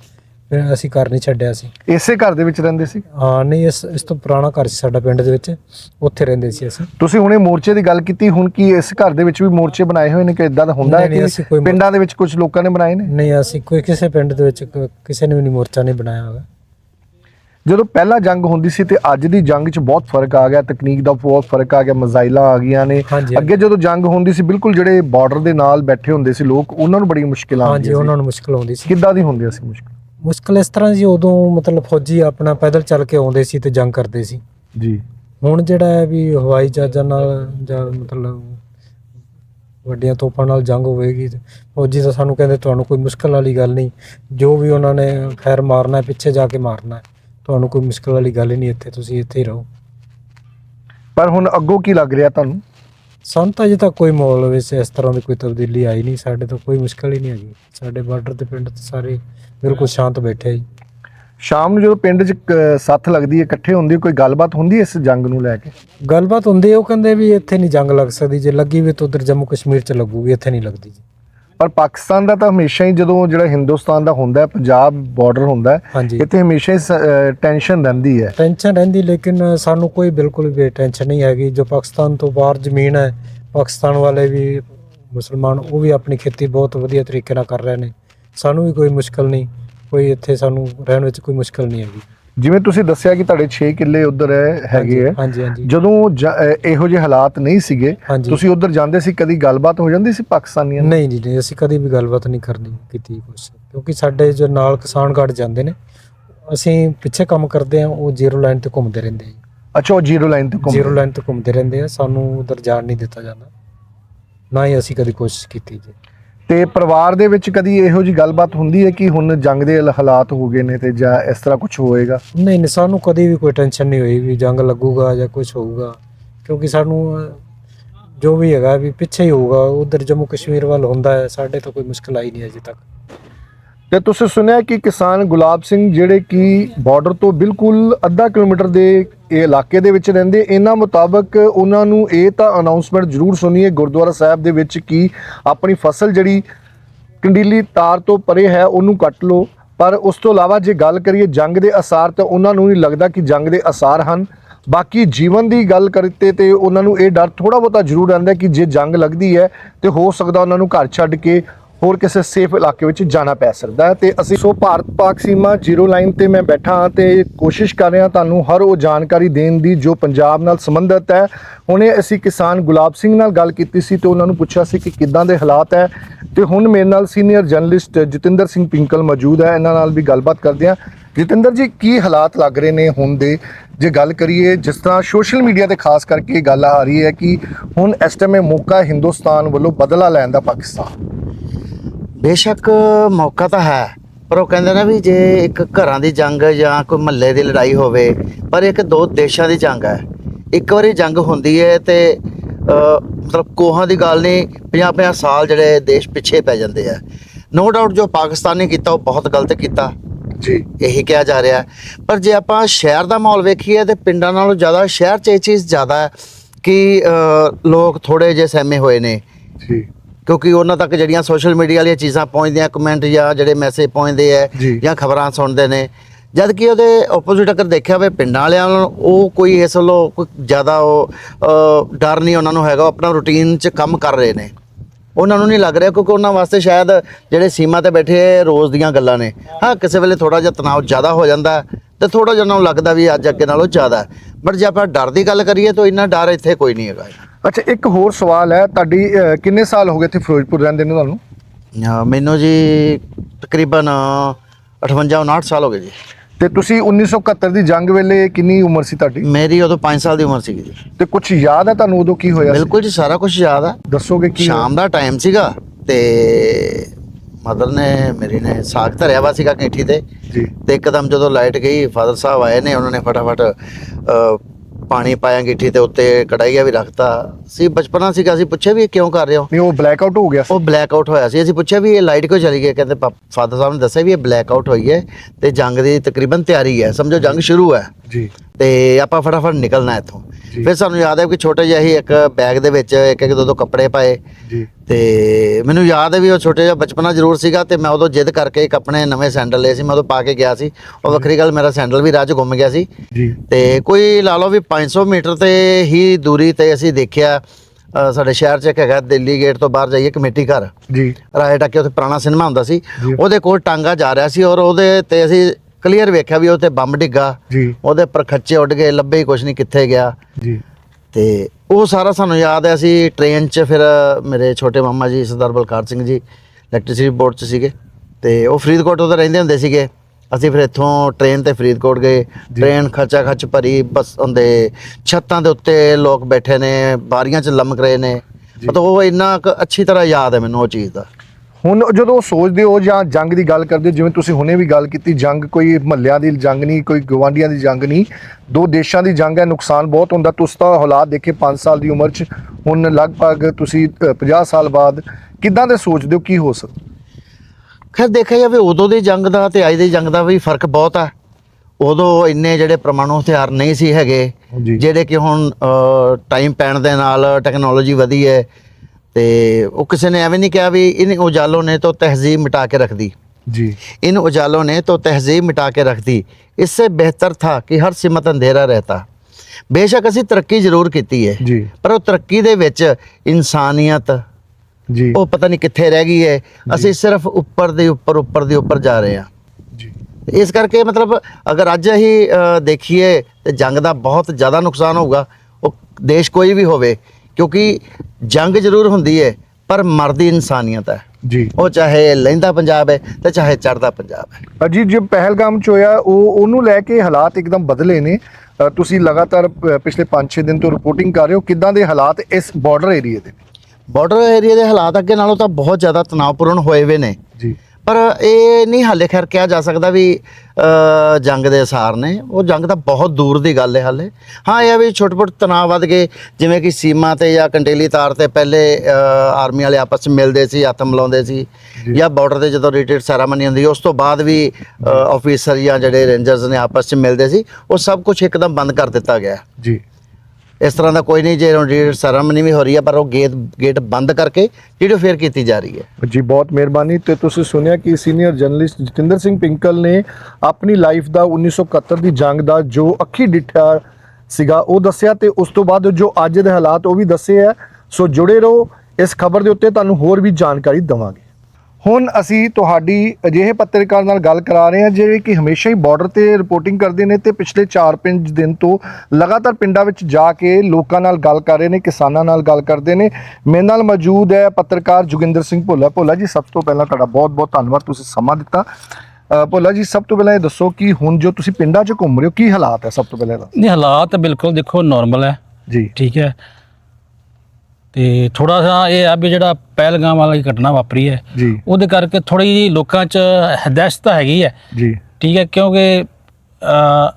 Speaker 1: ਫਿਰ ਅਸੀਂ ਘਰ ਨਹੀਂ ਛੱਡਿਆ ਸੀ।
Speaker 3: ਇਸੇ ਘਰ ਦੇ ਵਿੱਚ ਰਹਿੰਦੇ ਸੀ?
Speaker 1: ਹਾਂ ਨਹੀਂ ਇਸ ਇਸ ਤੋਂ ਪੁਰਾਣਾ ਘਰ ਸੀ ਸਾਡਾ ਪਿੰਡ ਦੇ ਵਿੱਚ। ਉੱਥੇ ਰਹਿੰਦੇ ਸੀ ਅਸੀਂ।
Speaker 3: ਤੁਸੀਂ ਹੁਣੇ ਮੋਰਚੇ ਦੀ ਗੱਲ ਕੀਤੀ ਹੁਣ ਕੀ ਇਸ ਘਰ ਦੇ ਵਿੱਚ ਵੀ ਮੋਰਚੇ ਬਣਾਏ ਹੋਏ ਨੇ ਕਿ ਇਦਾਂ ਦਾ ਹੁੰਦਾ ਹੈ
Speaker 1: ਨਹੀਂ, ਨਹੀਂ, ਅਸੀਂ
Speaker 3: ਕਿ
Speaker 1: ਕੋਈ
Speaker 3: ਪਿੰਡਾਂ ਦੇ ਵਿੱਚ ਕੁਝ ਲੋਕਾਂ ਨੇ ਬਣਾਏ ਨੇ?
Speaker 1: ਨਹੀਂ ਅਸੀਂ ਕੋਈ ਕਿਸੇ ਪਿੰਡ ਦੇ ਵਿੱਚ ਕ- ਕਿਸੇ ਨੇ ਵੀ ਨਹੀਂ ਮੋਰਚਾ ਨਹੀਂ ਬਣਾਇਆ ਹੋਗਾ।
Speaker 3: ਜਦੋਂ ਪਹਿਲਾਂ ਜੰਗ ਹੁੰਦੀ ਸੀ ਤੇ ਅੱਜ ਦੀ ਜੰਗ 'ਚ ਬਹੁਤ ਫ਼ਰਕ ਆ ਗਿਆ ਤਕਨੀਕ ਦਾ ਬਹੁਤ ਫ਼ਰਕ ਆ ਗਿਆ ਮਜ਼ਾਈਲਾਂ ਆ ਗਈਆਂ ਨੇ।
Speaker 1: ਹਾਂਜੀ,
Speaker 3: ਅੱਗੇ ਜਦੋਂ ਜੰਗ ਹੁੰਦੀ ਸੀ ਬਿਲਕੁਲ ਜਿਹੜੇ ਬਾਰਡਰ ਦੇ ਨਾਲ ਬੈਠੇ ਹੁੰਦੇ ਸੀ ਲੋਕ ਉਹਨਾਂ ਨੂੰ ਬੜੀ ਮੁਸ਼ਕਿਲਾਂ
Speaker 1: ਹਾਂਜੀ
Speaker 3: ਆਉਂਦੀਆਂ ਸੀ।
Speaker 1: ਉਹਨਾਂ ਨੂੰ ਮੁਸ਼ਕਲ ਆਉਂਦੀ ਸੀ।
Speaker 3: ਕਿੱਦਾਂ ਦੀ ਹੁੰਦੀਆਂ ਸੀ ਮੁਸ਼ਕਿਲ?
Speaker 1: ਮੁਸ਼ਕਲ ਇਸ ਤਰ੍ਹਾਂ ਜੀ ਉਦੋਂ ਮਤਲਬ ਫੌਜੀ ਆਪਣਾ ਪੈਦਲ ਚੱਲ ਕੇ ਆਉਂਦੇ ਸੀ ਤੇ ਜੰਗ ਕਰਦੇ ਸੀ।
Speaker 3: ਜੀ।
Speaker 1: ਹੁਣ ਜਿਹੜਾ ਹੈ ਵੀ ਹਵਾਈ ਜਹਾਜ਼ਾਂ ਨਾਲ ਜਾਂ ਮਤਲਬ ਵੱਡੀਆਂ ਤੋਪਾਂ ਨਾਲ ਜੰਗ ਹੋਵੇਗੀ ਤੇ ਫੌਜੀ ਤਾਂ ਸਾਨੂੰ ਕਹਿੰਦੇ ਤੁਹਾਨੂੰ ਕੋਈ ਮੁਸ਼ਕਲ ਵਾਲੀ ਗੱਲ ਨਹੀਂ ਜੋ ਵੀ ਉਹਨਾਂ ਨੇ ਖੈਰ ਮਾਰਨਾ ਹੈ ਪਿੱਛੇ ਜਾ ਕੇ ਮਾਰਨਾ ਹੈ ਤੁਹਾਨੂੰ ਕੋਈ ਮੁਸ਼ਕਲ ਵਾਲੀ ਗੱਲ ਹੀ ਨਹੀਂ ਇੱਥੇ ਤੁਸੀਂ ਇੱਥੇ ਹੀ ਰਹੋ।
Speaker 3: ਪਰ ਹੁਣ ਅੱਗੋਂ ਕੀ ਲੱਗ ਰਿਹਾ ਤੁਹਾਨੂੰ?
Speaker 1: ਸਾਨੂੰ ਤਾਂ ਅਜੇ ਤੱਕ ਕੋਈ ਮਾਹੌਲ ਵਿੱਚ ਇਸ ਤਰ੍ਹਾਂ ਦੀ ਕੋਈ ਤਬਦੀਲੀ ਆਈ ਨਹੀਂ ਸਾਡੇ ਤੋਂ ਕੋਈ ਮੁਸ਼ਕਲ ਹੀ ਨਹੀਂ ਹੈਗੀ। ਸਾਡੇ ਬਾਰਡਰ ਦੇ ਪਿੰਡ ਤੇ ਸਾਰੇ ਬਿਲਕੁਲ ਸ਼ਾਂਤ ਬੈਠੇ ਜੀ।
Speaker 3: ਸ਼ਾਮ ਨੂੰ ਜਦੋਂ ਪਿੰਡ 'ਚ ਕ- ਸੱਥ ਲੱਗਦੀ ਹੈ ਇਕੱਠੇ ਹੁੰਦੇ ਹੋ, ਕੋਈ ਗੱਲਬਾਤ ਹੁੰਦੀ ਹੈ ਇਸ ਜੰਗ ਨੂੰ ਲੈ ਕੇ?
Speaker 1: ਗੱਲਬਾਤ ਹੁੰਦੀ ਹੈ ਉਹ ਕਹਿੰਦੇ ਵੀ ਇੱਥੇ ਨਹੀਂ ਜੰਗ ਲੱਗ ਸਕਦੀ ਜੇ ਲੱਗੀ ਵੀ ਤਾਂ ਉਧਰ ਜੰਮੂ ਕਸ਼ਮੀਰ ਚ ਲੱਗੂਗੀ ਇੱਥੇ ਨਹੀਂ ਲੱਗਦੀ ਜੀ।
Speaker 3: ਪਰ ਪਾਕਿਸਤਾਨ ਦਾ ਤਾਂ ਹਮੇਸ਼ਾ ਹੀ ਜਦੋਂ ਜਿਹੜਾ ਹਿੰਦੁਸਤਾਨ ਦਾ ਹੁੰਦਾ ਹੈ ਪੰਜਾਬ ਬਾਰਡਰ ਹੁੰਦਾ ਹੈ
Speaker 1: ਹਾਂਜੀ।
Speaker 3: ਇੱਥੇ ਹਮੇਸ਼ਾ ਹੀ ਟੈਨਸ਼ਨ ਰਹਿੰਦੀ ਹੈ।
Speaker 1: ਟੈਨਸ਼ਨ ਰਹਿੰਦੀ ਲੇਕਿਨ ਸਾਨੂੰ ਕੋਈ ਬਿਲਕੁਲ ਵੀ ਟੈਨਸ਼ਨ ਨਹੀਂ ਹੈਗੀ। ਜੋ ਪਾਕਿਸਤਾਨ ਤੋਂ ਬਾਹਰ ਜ਼ਮੀਨ ਹੈ ਪਾਕਿਸਤਾਨ ਵਾਲੇ ਵੀ ਮੁਸਲਮਾਨ ਉਹ ਵੀ ਆਪਣੀ ਖੇਤੀ ਬਹੁਤ ਵਧੀਆ ਤਰੀਕੇ ਨਾਲ ਕਰ ਰਹੇ ਨੇ। ਸਾਨੂੰ ਵੀ ਕੋਈ ਮੁਸ਼ਕਲ ਨਹੀਂ ਕੋਈ ਇੱਥੇ ਸਾਨੂੰ ਰਹਿਣ ਵਿੱਚ ਕੋਈ ਮੁਸ਼ਕਲ ਨਹੀਂ ਹੈਗੀ।
Speaker 3: ਜਿਵੇਂ ਤੁਸੀਂ ਦੱਸਿਆ ਕਿ ਤੁਹਾਡੇ 6 ਕਿੱਲੇ ਉਧਰ ਹੈਗੇ ਹੈ।
Speaker 1: ਹਾਂਜੀ ਹਾਂਜੀ।
Speaker 3: ਜਦੋਂ ਜ- ਅਹ ਇਹੋ ਜਿਹੇ ਹਾਲਾਤ ਨਹੀਂ ਸੀਗੇ
Speaker 1: ਹਾਂਜੀ।
Speaker 3: ਤੁਸੀਂ ਉਧਰ ਜਾਂਦੇ ਸੀ ਕਦੀ ਗੱਲਬਾਤ ਹੋ ਜਾਂਦੀ ਸੀ ਪਾਕਿਸਤਾਨੀਆਂ ਨਾਲ?
Speaker 1: ਨਹੀਂ ਜੀ ਨਹੀਂ ਅਸੀਂ ਕਦੀ ਵੀ ਗੱਲਬਾਤ ਨਹੀਂ ਕਰਨੀ ਕੀਤੀ ਕੁਛ ਕਿਉਂਕਿ ਸਾਡੇ ਜੋ ਨਾਲ ਕਿਸਾਨ ਗਾਰਡ ਜਾਂਦੇ ਨੇ ਅਸੀਂ ਪਿੱਛੇ ਕੰਮ ਕਰਦੇ ਆ ਉਹ ਜ਼ੀਰੋ ਲਾਈਨ ਤੇ ਘੁੰਮਦੇ ਰਹਿੰਦੇ ਆ ਜੀ।
Speaker 3: ਅੱਛਾ ਉਹ ਜ਼ੀਰੋ ਲਾਈਨ ਤੇ
Speaker 1: ਜ਼ੀਰੋ
Speaker 3: ਘੁੰਮ
Speaker 1: ਲਾਈਨ ਤੇ ਘੁੰਮਦੇ ਰਹਿੰਦੇ ਆ ਸਾਨੂੰ ਉਧਰ ਜਾਣ ਨਹੀਂ ਦਿੱਤਾ ਜਾਂਦਾ। ਨਾ ਹੀ ਅਸੀਂ ਕਦੀ ਕੋਸ਼ਿਸ਼ ਕੀਤੀ ਜੀ।
Speaker 3: ਤੇ ਪਰਿਵਾਰ ਦੇ ਵਿੱਚ ਕਦੀ ਇਹੋ ਜੀ ਗੱਲਬਾਤ ਹੁੰਦੀ ਹੈ ਕਿ ਹੁਣ ਜੰਗ ਦੇ ਹਾਲਾਤ ਹੋ ਗਏ ਨੇ ਤੇ ਜਾਂ ਇਸ ਤਰ੍ਹਾਂ ਕੁਝ ਹੋਏਗਾ?
Speaker 1: ਨਹੀਂ ਨਹੀਂ, ਸਾਨੂੰ ਕਦੀ ਵੀ ਕੋਈ ਟੈਨਸ਼ਨ ਨਹੀਂ ਹੋਈ ਵੀ ਜੰਗ ਲੱਗੂਗਾ ਜਾਂ ਕੁਝ ਹੋਊਗਾ। ਕਿਉਂਕਿ ਸਾਨੂੰ ਜੋ ਵੀ ਹੈਗਾ ਵੀ ਪਿੱਛੇ ਹੀ ਹੋਊਗਾ, ਉਧਰ ਜੰਮੂ ਕਸ਼ਮੀਰ ਵੱਲ ਹੁੰਦਾ ਹੈ, ਸਾਡੇ ਤਾਂ ਕੋਈ ਮੁਸ਼ਕਲ ਆਈ ਨਹੀਂ ਅਜੇ ਤੱਕ।
Speaker 3: ਤੇ ਤੁਸੀਂ ਸੁਣਿਆ ਕਿ ਕਿਸਾਨ ਗੁਲਾਬ ਸਿੰਘ ਜਿਹੜੇ ਕਿ ਬਾਰਡਰ ਤੋਂ ਬਿਲਕੁਲ ਅੱਧਾ ਕਿਲੋਮੀਟਰ ਦੇ ਇਹ ਇਲਾਕੇ ਦੇ ਵਿੱਚ ਰਹਿੰਦੇ, ਇਹਨਾਂ ਮੁਤਾਬਕ ਉਹਨਾਂ ਨੂੰ ਇਹ ਤਾਂ ਅਨਾਉਂਸਮੈਂਟ ਜ਼ਰੂਰ ਸੁਣੀ ਹੈ ਗੁਰਦੁਆਰਾ ਸਾਹਿਬ ਦੇ ਵਿੱਚ ਕਿ ਆਪਣੀ ਫਸਲ ਜਿਹੜੀ ਕੰਡੀਲੀ ਤਾਰ ਤੋਂ ਪਰੇ ਹੈ, ਉਹਨੂੰ ਕੱਟ ਲਓ। ਪਰ ਉਸ ਤੋਂ ਇਲਾਵਾ ਜੇ ਗੱਲ ਕਰੀਏ ਜੰਗ ਦੇ ਅਸਾਰ, ਤਾਂ ਉਹਨਾਂ ਨੂੰ ਨਹੀਂ ਲੱਗਦਾ ਕਿ ਜੰਗ ਦੇ ਅਸਾਰ ਹਨ। ਬਾਕੀ ਜੀਵਨ ਦੀ ਗੱਲ ਕਰਤੇ ਤੇ ਉਹਨਾਂ ਨੂੰ ਇਹ ਡਰ ਥੋੜਾ ਬਹੁਤਾ ਜ਼ਰੂਰ ਰਹਿੰਦਾ ਕਿ ਜੇ ਜੰਗ ਲੱਗਦੀ ਹੈ, ਤੇ ਹੋ ਸਕਦਾ ਉਹਨਾਂ ਨੂੰ ਘਰ ਛੱਡ ਕੇ ਹੋਰ ਕਿਸੇ ਸੇਫ ਇਲਾਕੇ ਵਿੱਚ ਜਾਣਾ ਪੈ ਸਕਦਾ ਹੈ। ਤੇ ਅਸੀਂ ਸੋ ਭਾਰਤ ਪਾਕ ਸੀਮਾ ਜ਼ੀਰੋ ਲਾਈਨ ਤੇ ਮੈਂ ਬੈਠਾ ਹਾਂ ਤੇ ਕੋਸ਼ਿਸ਼ ਕਰ ਰਿਹਾ ਤੁਹਾਨੂੰ ਹਰ ਉਹ ਜਾਣਕਾਰੀ ਦੇਣ ਦੀ ਜੋ ਪੰਜਾਬ ਨਾਲ ਸੰਬੰਧਿਤ ਹੈ। ਹੁਣੇ ਅਸੀਂ ਕਿਸਾਨ ਗੁਲਾਬ ਸਿੰਘ ਨਾਲ ਗੱਲ ਕੀਤੀ ਸੀ ਤੇ ਉਹਨਾਂ ਨੂੰ ਪੁੱਛਿਆ ਸੀ ਕਿ ਕਿੱਦਾਂ ਦੇ ਹਾਲਾਤ ਹੈ। ਤੇ ਹੁਣ ਮੇਰੇ ਨਾਲ ਸੀਨੀਅਰ ਜਰਨਲਿਸਟ ਜਤਿੰਦਰ ਸਿੰਘ ਪਿੰਕਲ ਮੌਜੂਦ ਹੈ। ਇਹਨਾਂ ਨਾਲ ਵੀ ਗੱਲਬਾਤ ਕਰਦੇ ਹਾਂ। ਜਤਿੰਦਰ ਜੀ, ਕੀ ਹਾਲਾਤ ਲੱਗ ਰਹੇ ਨੇ ਹੁਣ ਦੇ? ਜੇ ਗੱਲ ਕਰੀਏ, ਜਿਸ ਤਰ੍ਹਾਂ ਸੋਸ਼ਲ ਮੀਡੀਆ ਤੇ ਖਾਸ ਕਰਕੇ ਗੱਲ ਆ ਰਹੀ ਹੈ ਕਿ ਹੁਣ ਇਸ ਟਾਈਮ ਇਹ ਮੌਕਾ ਹਿੰਦੁਸਤਾਨ ਵੱਲੋਂ ਬਦਲਾ ਲੈਣ ਦਾ ਪਾਕਿਸਤਾਨ।
Speaker 2: ਬੇਸ਼ੱਕ ਮੌਕਾ ਤਾਂ ਹੈ ਪਰ ਉਹ ਕਹਿੰਦੇ ਨੇ ਵੀ ਜੇ ਇੱਕ ਘਰਾਂ ਦੀ ਜੰਗ ਜਾਂ ਕੋਈ ਮਹੱਲੇ ਦੀ ਲੜਾਈ ਹੋਵੇ ਪਰ ਇੱਕ ਦੋ ਦੇਸ਼ਾਂ ਦੀ ਜੰਗ ਹੈ। ਇੱਕ ਵਾਰੀ ਜੰਗ ਹੁੰਦੀ ਹੈ ਤੇ ਮਤਲਬ ਕੋਹਾਂ ਦੀ ਗੱਲ ਨਹੀਂ 50-50 ਸਾਲ ਜਿਹੜੇ ਦੇਸ਼ ਪਿੱਛੇ ਪੈ ਜਾਂਦੇ ਆ। ਨੋ ਡਾਊਟ ਜੋ ਪਾਕਿਸਤਾਨ ਨੇ ਕੀਤਾ ਉਹ ਬਹੁਤ ਗਲਤ ਕੀਤਾ।
Speaker 3: ਜੀ।
Speaker 2: ਇਹੀ ਕਿਹਾ ਜਾ ਰਿਹਾ। ਪਰ ਜੇ ਆਪਾਂ ਸ਼ਹਿਰ ਦਾ ਮਾਹੌਲ ਵੇਖੀਏ ਤੇ ਪਿੰਡਾਂ ਨਾਲੋਂ ਜ਼ਿਆਦਾ ਸ਼ਹਿਰ 'ਚ ਇਹ ਚੀਜ਼ ਜ਼ਿਆਦਾ ਹੈ ਕਿ ਲੋਕ ਥੋੜੇ ਜਿਹੇ ਸਹਿਮੇ ਹੋਏ ਨੇ।
Speaker 3: ਜੀ।
Speaker 2: ਕਿਉਂਕਿ ਉਹਨਾਂ ਤੱਕ ਜਿਹੜੀਆਂ ਸੋਸ਼ਲ ਮੀਡੀਆ ਵਾਲੀਆਂ ਚੀਜ਼ਾਂ ਪਹੁੰਚਦੀਆਂ ਕਮੈਂਟ ਜਾਂ ਜਿਹੜੇ ਮੈਸੇਜ ਪਹੁੰਚਦੇ ਆ
Speaker 3: ਜੀ।
Speaker 2: ਖਬਰਾਂ ਸੁਣਦੇ ਨੇ ਜਦ ਕਿ ਉਹਦੇ ਆਪੋਜ਼ਿਟ ਅਗਰ ਦੇਖਿਆ ਹੋਵੇ ਪਿੰਡਾਂ ਵਾਲਿਆਂ ਨੂੰ ਉਹ ਕੋਈ ਇਸ ਵੱਲੋਂ ਕੋਈ ਜ਼ਿਆਦਾ ਉਹ ਡਰ ਨਹੀਂ ਉਹਨਾਂ ਨੂੰ ਹੈਗਾ ਆਪਣਾ ਰੂਟੀਨ 'ਚ ਕੰਮ ਕਰ ਰਹੇ ਨੇ। ਉਹਨਾਂ ਨੂੰ ਨਹੀਂ ਲੱਗ ਰਿਹਾ ਕਿਉਂਕਿ ਉਹਨਾਂ ਵਾਸਤੇ ਸ਼ਾਇਦ ਜਿਹੜੇ ਸੀਮਾ ਤੇ ਬੈਠੇ ਰੋਜ਼ ਦੀਆਂ ਗੱਲਾਂ ਨੇ। ਹਾਂ ਕਿਸੇ ਵੇਲੇ ਥੋੜਾ ਜਿਹਾ ਤਣਾਅ ਜ਼ਿਆਦਾ ਹੋ ਜਾਂਦਾ ਤੇ ਥੋੜਾ ਜਿਹਾ ਉਹਨਾਂ ਨੂੰ ਲੱਗਦਾ ਵੀ ਅੱਜ ਅੱਗੇ ਨਾਲੋਂ ਜ਼ਿਆਦਾ। ਬਟ ਜੇ ਆਪਾਂ ਡਰ ਦੀ ਗੱਲ ਕਰੀਏ ਤਾਂ ਇੰਨਾ ਡਰ ਇੱਥੇ ਕੋਈ ਨਹੀਂ ਹੈਗਾ।
Speaker 3: ਅੱਛਾ ਇੱਕ ਹੋਰ ਸਵਾਲ ਹੈ ਤੁਹਾਡੀ ਅਹ, ਕਿੰਨੇ ਸਾਲ ਹੋ ਗਏ ਇੱਥੇ ਫਿਰੋਜ਼ਪੁਰ ਰਹਿੰਦੇ ਨੂੰ ਤੁਹਾਨੂੰ?
Speaker 2: ਹਾਂ, ਮੈਨੂੰ ਜੀ ਤਕਰੀਬਨ 58 59 ਸਾਲ ਹੋ ਗਏ ਜੀ।
Speaker 3: ਤੇ ਤੁਸੀਂ 1971 ਦੀ ਜੰਗ ਵੇਲੇ ਕਿੰਨੀ ਉਮਰ ਸੀ ਤੁਹਾਡੀ?
Speaker 2: ਮੇਰੀ ਉਦੋਂ 5 ਸਾਲ ਦੀ ਉਮਰ ਸੀਗੀ ਜੀ।
Speaker 3: ਤੇ ਕੁਝ ਯਾਦ ਹੈ ਤੁਹਾਨੂੰ ਉਦੋਂ ਕੀ ਹੋਇਆ ਸੀ?
Speaker 2: ਬਿਲਕੁਲ ਜੀ ਸਾਰਾ ਕੁਝ ਯਾਦ ਆ
Speaker 3: ਦੱਸੋਗੇ ਕੀ
Speaker 2: ਸ਼ਾਮ ਦਾ ਟਾਈਮ ਸੀਗਾ ਤੇ ਮਦਰ ਨੇ ਮੇਰੀ ਨੇ ਸਾਗ ਧਰਿਆ ਵਾ ਸੀਗਾ ਕੈਂਠੀ ਤੇ।
Speaker 3: ਜੀ।
Speaker 2: ਤੇ ਇੱਕਦਮ ਜਦੋਂ ਲਾਈਟ ਗਈ ਫਾਦਰ ਸਾਹਿਬ ਆਏ ਨੇ ਉਹਨਾਂ ਨੇ ਫਟਾਫਟ ਪਾਣੀ ਪਾਇਆ ਗਿੱਠੀ ਤੇ ਉੱਤੇ ਕੜਾਈਆ ਵੀ ਰੱਖਤਾ। ਸੀ ਬਚਪਨਾ ਸੀਗਾ ਅਸੀਂ ਪੁੱਛਿਆ ਵੀ ਇਹ ਕਿਉਂ ਕਰ ਰਹੇ ਹੋ?
Speaker 3: ਨਹੀਂ ਉਹ ਬਲੈਕ ਆਊਟ ਹੋ ਗਿਆ ਸੀ।
Speaker 2: ਉਹ ਬਲੈਕ ਆਊਟ ਹੋਇਆ ਸੀ। ਅਸੀਂ ਪੁੱਛਿਆ ਵੀ ਇਹ ਲਾਈਟ ਕਿਉਂ ਚਲੀ ਗਈ? ਕਹਿੰਦੇ ਫਾਦਰ ਸਾਹਿਬ ਨੇ ਦੱਸਿਆ ਵੀ ਇਹ ਬਲੈਕ ਆਊਟ ਹੋਈ ਹੈ ਤੇ ਜੰਗ ਦੀ ਤਕਰੀਬਨ ਤਿਆਰੀ ਹੈ। ਸਮਝੋ ਜੰਗ ਸ਼ੁਰੂ ਹੈ।
Speaker 3: ਜੀ।
Speaker 2: ਤੇ ਆਪਾਂ ਫਟਾਫਟ ਨਿਕਲਣਾ ਇੱਥੋਂ। ਫਿਰ ਸਾਨੂੰ ਯਾਦ ਹੈ ਕਿ ਛੋਟੇ ਜਿਹੇ ਹੀ ਇੱਕ ਬੈਗ ਦੇ ਵਿੱਚ ਇੱਕ ਇੱਕ ਦੋ ਦੋ ਕੱਪੜੇ ਪਾਏ।
Speaker 3: ਜੀ।
Speaker 2: ਤੇ ਮੈਨੂੰ ਯਾਦ ਹੈ ਵੀ ਉਹ ਛੋਟੇ ਜਿਹਾ ਬਚਪਨਾ ਜ਼ਰੂਰ ਸੀਗਾ ਤੇ ਮੈਂ ਉਦੋਂ ਜਿੱਦ ਕਰਕੇ ਇੱਕ ਆਪਣੇ ਨਵੇਂ ਸੈਂਡਲ ਲਏ ਸੀ ਮੈਂ ਉਦੋਂ ਪਾ ਕੇ ਗਿਆ ਸੀ। ਉਹ ਵੱਖਰੀ ਗੱਲ ਮੇਰਾ ਸੈਂਡਲ ਵੀ ਰਾਹ 'ਚ ਗੁੰਮ ਗਿਆ ਸੀ।
Speaker 3: ਜੀ।
Speaker 2: ਤੇ ਕੋਈ ਲਾ ਲਓ ਵੀ 500 ਮੀਟਰ ਤੇ ਹੀ ਦੂਰੀ ਤੇ ਅਸੀਂ ਦੇਖਿਆ ਸਾਡੇ ਸ਼ਹਿਰ 'ਚ ਇੱਕ ਹੈਗਾ ਦਿੱਲੀ ਗੇਟ ਤੋਂ ਬਾਹਰ ਜਾਈਏ ਕਮੇਟੀ ਘਰ।
Speaker 3: ਜੀ।
Speaker 2: ਰਾਏ ਟੱਕੇ ਉੱਥੇ ਪੁਰਾਣਾ ਸਿਨੇਮਾ ਹੁੰਦਾ ਸੀ। ਉਹਦੇ ਕੋਲ ਟਾਂਗਾ ਜਾ ਰਿਹਾ ਸੀ ਔਰ ਉਹਦੇ ਤੇ ਅਸੀਂ ਕਲੀਅਰ ਵੇਖਿਆ ਵੀ ਉੱਥੇ ਬੰਬ ਡਿੱਗਾ
Speaker 3: ਜੀ।
Speaker 2: ਉਹਦੇ ਪਰ ਖੱਚੇ ਉੱਡ ਗਏ ਲੱਭੇ ਹੀ ਕੁਛ ਨਹੀਂ ਕਿੱਥੇ ਗਿਆ।
Speaker 3: ਜੀ।
Speaker 2: ਤੇ ਉਹ ਸਾਰਾ ਸਾਨੂੰ ਯਾਦ ਹੈ ਅਸੀਂ ਟ੍ਰੇਨ 'ਚ ਫਿਰ ਮੇਰੇ ਛੋਟੇ ਮਾਮਾ ਜੀ ਸਰਦਾਰ ਬਲਕਾਰ ਸਿੰਘ ਜੀ ਇਲੈਕਟ੍ਰਿਸਿਟੀ ਬੋਰਡ 'ਚ ਸੀਗੇ। ਤੇ ਉਹ ਫਰੀਦਕੋਟ ਤੋਂ ਰਹਿੰਦੇ ਹੁੰਦੇ ਸੀਗੇ। ਅਸੀਂ ਫਿਰ ਇੱਥੋਂ ਟ੍ਰੇਨ ਤੇ ਫਰੀਦਕੋਟ ਗਏ। ਟ੍ਰੇਨ ਖੱਚਾ ਖੱਚ ਭਰੀ ਬਸ ਹੁੰਦੇ ਛੱਤਾਂ ਦੇ ਉੱਤੇ ਲੋਕ ਬੈਠੇ ਨੇ ਬਾਰੀਆਂ 'ਚ ਲਮਕ ਰਹੇ ਨੇ। ਮਤਲਬ ਉਹ ਇੰਨਾ ਅੱਛੀ ਤਰ੍ਹਾਂ ਯਾਦ ਹੈ ਮੈਨੂੰ ਉਹ ਚੀਜ਼ ਦਾ।
Speaker 3: ਹੁਣ ਜਦੋਂ ਸੋਚਦੇ ਹੋ ਜਾਂ ਜੰਗ ਦੀ ਗੱਲ ਕਰਦੇ ਹੋ ਜਿਵੇਂ ਤੁਸੀਂ ਹੁਣੇ ਵੀ ਗੱਲ ਕੀਤੀ ਜੰਗ ਕੋਈ ਮਹੱਲਿਆਂ ਦੀ ਜੰਗ ਨਹੀਂ ਕੋਈ ਗਵਾਂਡੀਆਂ ਦੀ ਜੰਗ ਨਹੀਂ ਦੋ ਦੇਸ਼ਾਂ ਦੀ ਜੰਗ ਹੈ ਨੁਕਸਾਨ ਬਹੁਤ ਹੁੰਦਾ ਤੁਸੀਂ ਤਾਂ ਹਾਲਾਤ ਦੇਖੇ 5 ਸਾਲ ਦੀ ਉਮਰ 'ਚ ਹੁਣ ਲਗਭਗ ਤੁਸੀਂ ਅ, 50 ਸਾਲ ਬਾਅਦ ਕਿੱਦਾਂ ਦੇ ਸੋਚਦੇ ਹੋ ਕੀ ਹੋ ਸਕਦਾ
Speaker 2: ਖੈਰ ਦੇਖਿਆ ਜਾਵੇ ਉਦੋਂ ਦੀ ਜੰਗ ਦਾ ਤੇ ਅੱਜ ਦੀ ਜੰਗ ਦਾ ਵੀ ਫ਼ਰਕ ਬਹੁਤ ਆ ਉਦੋਂ ਇੰਨੇ ਜਿਹੜੇ ਪ੍ਰਮਾਣੂ ਹਥਿਆਰ ਨਹੀਂ ਸੀ ਹੈਗੇ। ਜਿਹੜੇ ਕਿ ਹੁਣ ਟਾਈਮ ਪੈਣ ਦੇ ਨਾਲ ਟੈਕਨੋਲੋਜੀ ਵਧੀ ਹੈ ਤੇ ਉਹ ਕਿਸੇ ਨੇ ਐਵੇਂ ਨਹੀਂ ਕਿਹਾ ਵੀ ਇਨ ਉਜਾਲੋਂ ਨੇ ਤਾਂ ਤਹਿਜ਼ੀਬ ਮਿਟਾ ਕੇ ਰੱਖ दी
Speaker 3: जी
Speaker 2: इन उजालों ने तो तहजीब मिटा के रख दी इससे बेहतर था कि हर सिमत अंधेरा रहता ਬੇਸ਼ੱਕ ਅਸੀਂ ਤਰੱਕੀ ਜ਼ਰੂਰ ਕੀਤੀ ਹੈ
Speaker 3: ਜੀ
Speaker 2: ਪਰ ਉਹ ਤਰੱਕੀ ਦੇ ਵਿੱਚ ਇਨਸਾਨੀਅਤ
Speaker 3: जी
Speaker 2: ਉਹ ਪਤਾ ਨਹੀਂ ਕਿੱਥੇ ਰਹਿ ਗਈ ਹੈ ਅਸੀਂ ਸਿਰਫ ਉੱਪਰ ਦੇ ਉੱਪਰ ਉੱਪਰ ਦੇ ਉੱਪਰ ਜਾ ਰਹੇ ਹਾਂ
Speaker 3: जी
Speaker 2: ਤੇ ਇਸ ਕਰਕੇ ਮਤਲਬ ਅਗਰ ਅੱਜ ਅਸੀਂ ਅ, ਦੇਖੀਏ ਤੇ ਜੰਗ ਦਾ ਬਹੁਤ ਜ਼ਿਆਦਾ ਨੁਕਸਾਨ ਹੋਊਗਾ ਉਹ ਦੇਸ਼ ਕੋਈ ਵੀ ਹੋਵੇ ਕਿਉਂਕਿ ਜੰਗ ਜ਼ਰੂਰ ਹੁੰਦੀ ਹੈ ਪਰ ਮਰਦੀ ਇਨਸਾਨੀਅਤ ਹੈ।
Speaker 3: जी
Speaker 2: ਉਹ ਚਾਹੇ ਲਹਿੰਦਾ ਪੰਜਾਬ ਹੈ ਤੇ ਚਾਹੇ ਚੜਦਾ ਪੰਜਾਬ ਹੈ
Speaker 3: ਅਜੀ ਜੋ ਪਹਿਲਗਾਮ ਚ ਹੋਇਆ ਉਹ ਉਹਨੂੰ ਲੈ ਕੇ ਹਾਲਾਤ ਇੱਕਦਮ ਬਦਲੇ ਨੇ। ਤੁਸੀਂ ਲਗਾਤਾਰ ਪਿਛਲੇ 5-6 ਦਿਨ ਤੋਂ ਰਿਪੋਰਟਿੰਗ ਕਰ ਰਹੇ ਹੋ ਕਿੱਦਾਂ ਦੇ ਹਾਲਾਤ ਇਸ ਬਾਰਡਰ ਏਰੀਏ ਦੇ
Speaker 2: ਬਾਰਡਰ ਏਰੀਆ ਦੇ ਹਾਲਾਤ ਅੱਗੇ ਨਾਲੋਂ ਤਾਂ ਬਹੁਤ ਜ਼ਿਆਦਾ ਤਣਾਅਪੂਰਨ ਹੋਏ ਵੇ ਨੇ।
Speaker 3: ਜੀ।
Speaker 2: ਪਰ ਇਹ ਨਹੀਂ ਹਾਲੇ ਖੈਰ ਕਿਹਾ ਜਾ ਸਕਦਾ ਵੀ ਜੰਗ ਦੇ ਅਸਾਰ ਨੇ। ਉਹ ਜੰਗ ਤਾਂ ਬਹੁਤ ਦੂਰ ਦੀ ਗੱਲ ਹੈ ਹਾਲੇ। ਹਾਂ ਇਹ ਵੀ ਛੋਟੇ ਛੋਟੇ ਤਣਾਅ ਵੱਧ ਗਏ। ਜਿਵੇਂ ਕਿ ਸੀਮਾ ਤੇ ਜਾਂ ਕੰਟੇਲੀ ਤਾਰ ਤੇ ਪਹਿਲੇ ਆਰਮੀ ਵਾਲੇ ਆਪਸ ਵਿੱਚ ਮਿਲਦੇ ਸੀ ਹੱਥ ਮਿਲਾਉਂਦੇ ਸੀ। ਜਾਂ। ਬਾਰਡਰ ਤੇ ਜਦੋਂ ਰਿਟਰੀਟ ਸੈਰਾਮਨੀ ਹੁੰਦੀ ਉਸ ਤੋਂ ਬਾਅਦ ਵੀ ਆਫੀਸਰ ਜਾਂ ਜਿਹੜੇ ਰੇਂਜਰਸ ਨੇ ਆਪਸ ਵਿੱਚ ਮਿਲਦੇ ਸੀ ਉਹ ਸਭ ਕੁਝ ਇੱਕਦਮ ਬੰਦ ਕਰ ਦਿੱਤਾ ਗਿਆ।
Speaker 3: ਜੀ।
Speaker 2: ਇਸ ਤਰ੍ਹਾਂ ਦਾ ਕੋਈ ਨਹੀਂ, ਜੇ ਰਿਟਰੀਟ ਸੈਰਾਮਨੀ ਵੀ ਹੋ ਰਹੀ ਹੈ ਪਰ ਉਹ ਗੇਟ ਗੇਟ ਬੰਦ ਕਰਕੇ ਵੀਡੀਓ ਫੇਰ ਕੀਤੀ ਜਾ ਰਹੀ ਹੈ।
Speaker 3: ਜੀ, ਬਹੁਤ ਮਿਹਰਬਾਨੀ। ਤੇ ਤੁਸੀਂ ਸੁਣਿਆ ਕਿ ਸੀਨੀਅਰ ਜਰਨਲਿਸਟ ਜਤਿੰਦਰ ਸਿੰਘ ਪਿੰਕਲ ਨੇ ਆਪਣੀ ਲਾਈਫ ਦਾ 1971 ਦੀ ਜੰਗ ਦਾ ਜੋ ਅੱਖੀ ਡਿੱਠਿਆ ਸੀਗਾ, ਉਹ ਦੱਸਿਆ ਤੇ ਉਸ ਤੋਂ ਬਾਅਦ ਜੋ ਅੱਜ ਦੇ ਹਾਲਾਤ ਉਹ ਵੀ ਦੱਸੇ ਆ। ਸੋ ਜੁੜੇ ਰਹੋ, ਇਸ ਖਬਰ ਦੇ ਉੱਤੇ ਤੁਹਾਨੂੰ ਹੋਰ ਵੀ ਜਾਣਕਾਰੀ ਦਵਾਂਗੇ। ਹੁਣ ਅਸੀਂ ਤੁਹਾਡੀ ਅਜਿਹੇ ਪੱਤਰਕਾਰ ਨਾਲ ਗੱਲ ਕਰਾ ਰਹੇ ਹਾਂ ਜਿਹੜੇ ਕਿ ਹਮੇਸ਼ਾ ਹੀ ਬਾਰਡਰ ਤੇ ਰਿਪੋਰਟਿੰਗ ਕਰਦੇ ਨੇ ਤੇ ਪਿਛਲੇ 4-5 ਦਿਨ ਤੋਂ ਲਗਾਤਾਰ ਪਿੰਡਾਂ ਵਿੱਚ ਜਾ ਕੇ ਲੋਕਾਂ ਨਾਲ ਗੱਲ ਕਰ ਰਹੇ ਨੇ ਕਿਸਾਨਾਂ ਨਾਲ ਗੱਲ ਕਰਦੇ ਨੇ। ਮੇਰੇ ਨਾਲ ਮੌਜੂਦ ਹੈ ਪੱਤਰਕਾਰ ਜੋਗਿੰਦਰ ਸਿੰਘ ਭੋਲਾ। ਭੋਲਾ ਜੀ ਸਭ ਤੋਂ ਪਹਿਲਾਂ ਤੁਹਾਡਾ ਬਹੁਤ-ਬਹੁਤ ਧੰਨਵਾਦ ਤੁਸੀਂ ਸਮਾਂ ਦਿੱਤਾ। ਭੋਲਾ ਜੀ ਸਭ ਤੋਂ ਪਹਿਲਾਂ ਇਹ ਦੱਸੋ ਕਿ ਹੁਣ ਜੋ ਤੁਸੀਂ ਪਿੰਡਾਂ 'ਚ ਘੁੰਮ ਰਹੇ ਹੋ ਕੀ ਹਾਲਾਤ ਹੈ ਸਭ ਤੋਂ ਪਹਿਲਾਂ
Speaker 4: ਨਹੀਂ ਹਾਲਾਤ ਬਿਲਕੁਲ ਦੇਖੋ ਨਾਰਮਲ ਹੈ।
Speaker 3: ਜੀ।
Speaker 4: ਠੀਕ ਹੈ। ਤੇ ਥੋੜਾ ਜਿਹਾ ਇਹ ਆ ਵੀ ਜਿਹੜਾ ਪਹਿਲਗਾਮ ਵਾਲੀ ਘਟਨਾ ਵਾਪਰੀ ਹੈ
Speaker 3: ਜੀ।
Speaker 4: ਉਹਦੇ ਕਰਕੇ ਥੋੜੀ ਜਿਹੀ ਲੋਕਾਂ 'ਚ ਹਦੈਸ਼ਤ ਤਾਂ ਹੈਗੀ ਹੈ।
Speaker 3: ਜੀ।
Speaker 4: ਠੀਕ ਹੈ ਕਿਉਂਕਿ ਅ,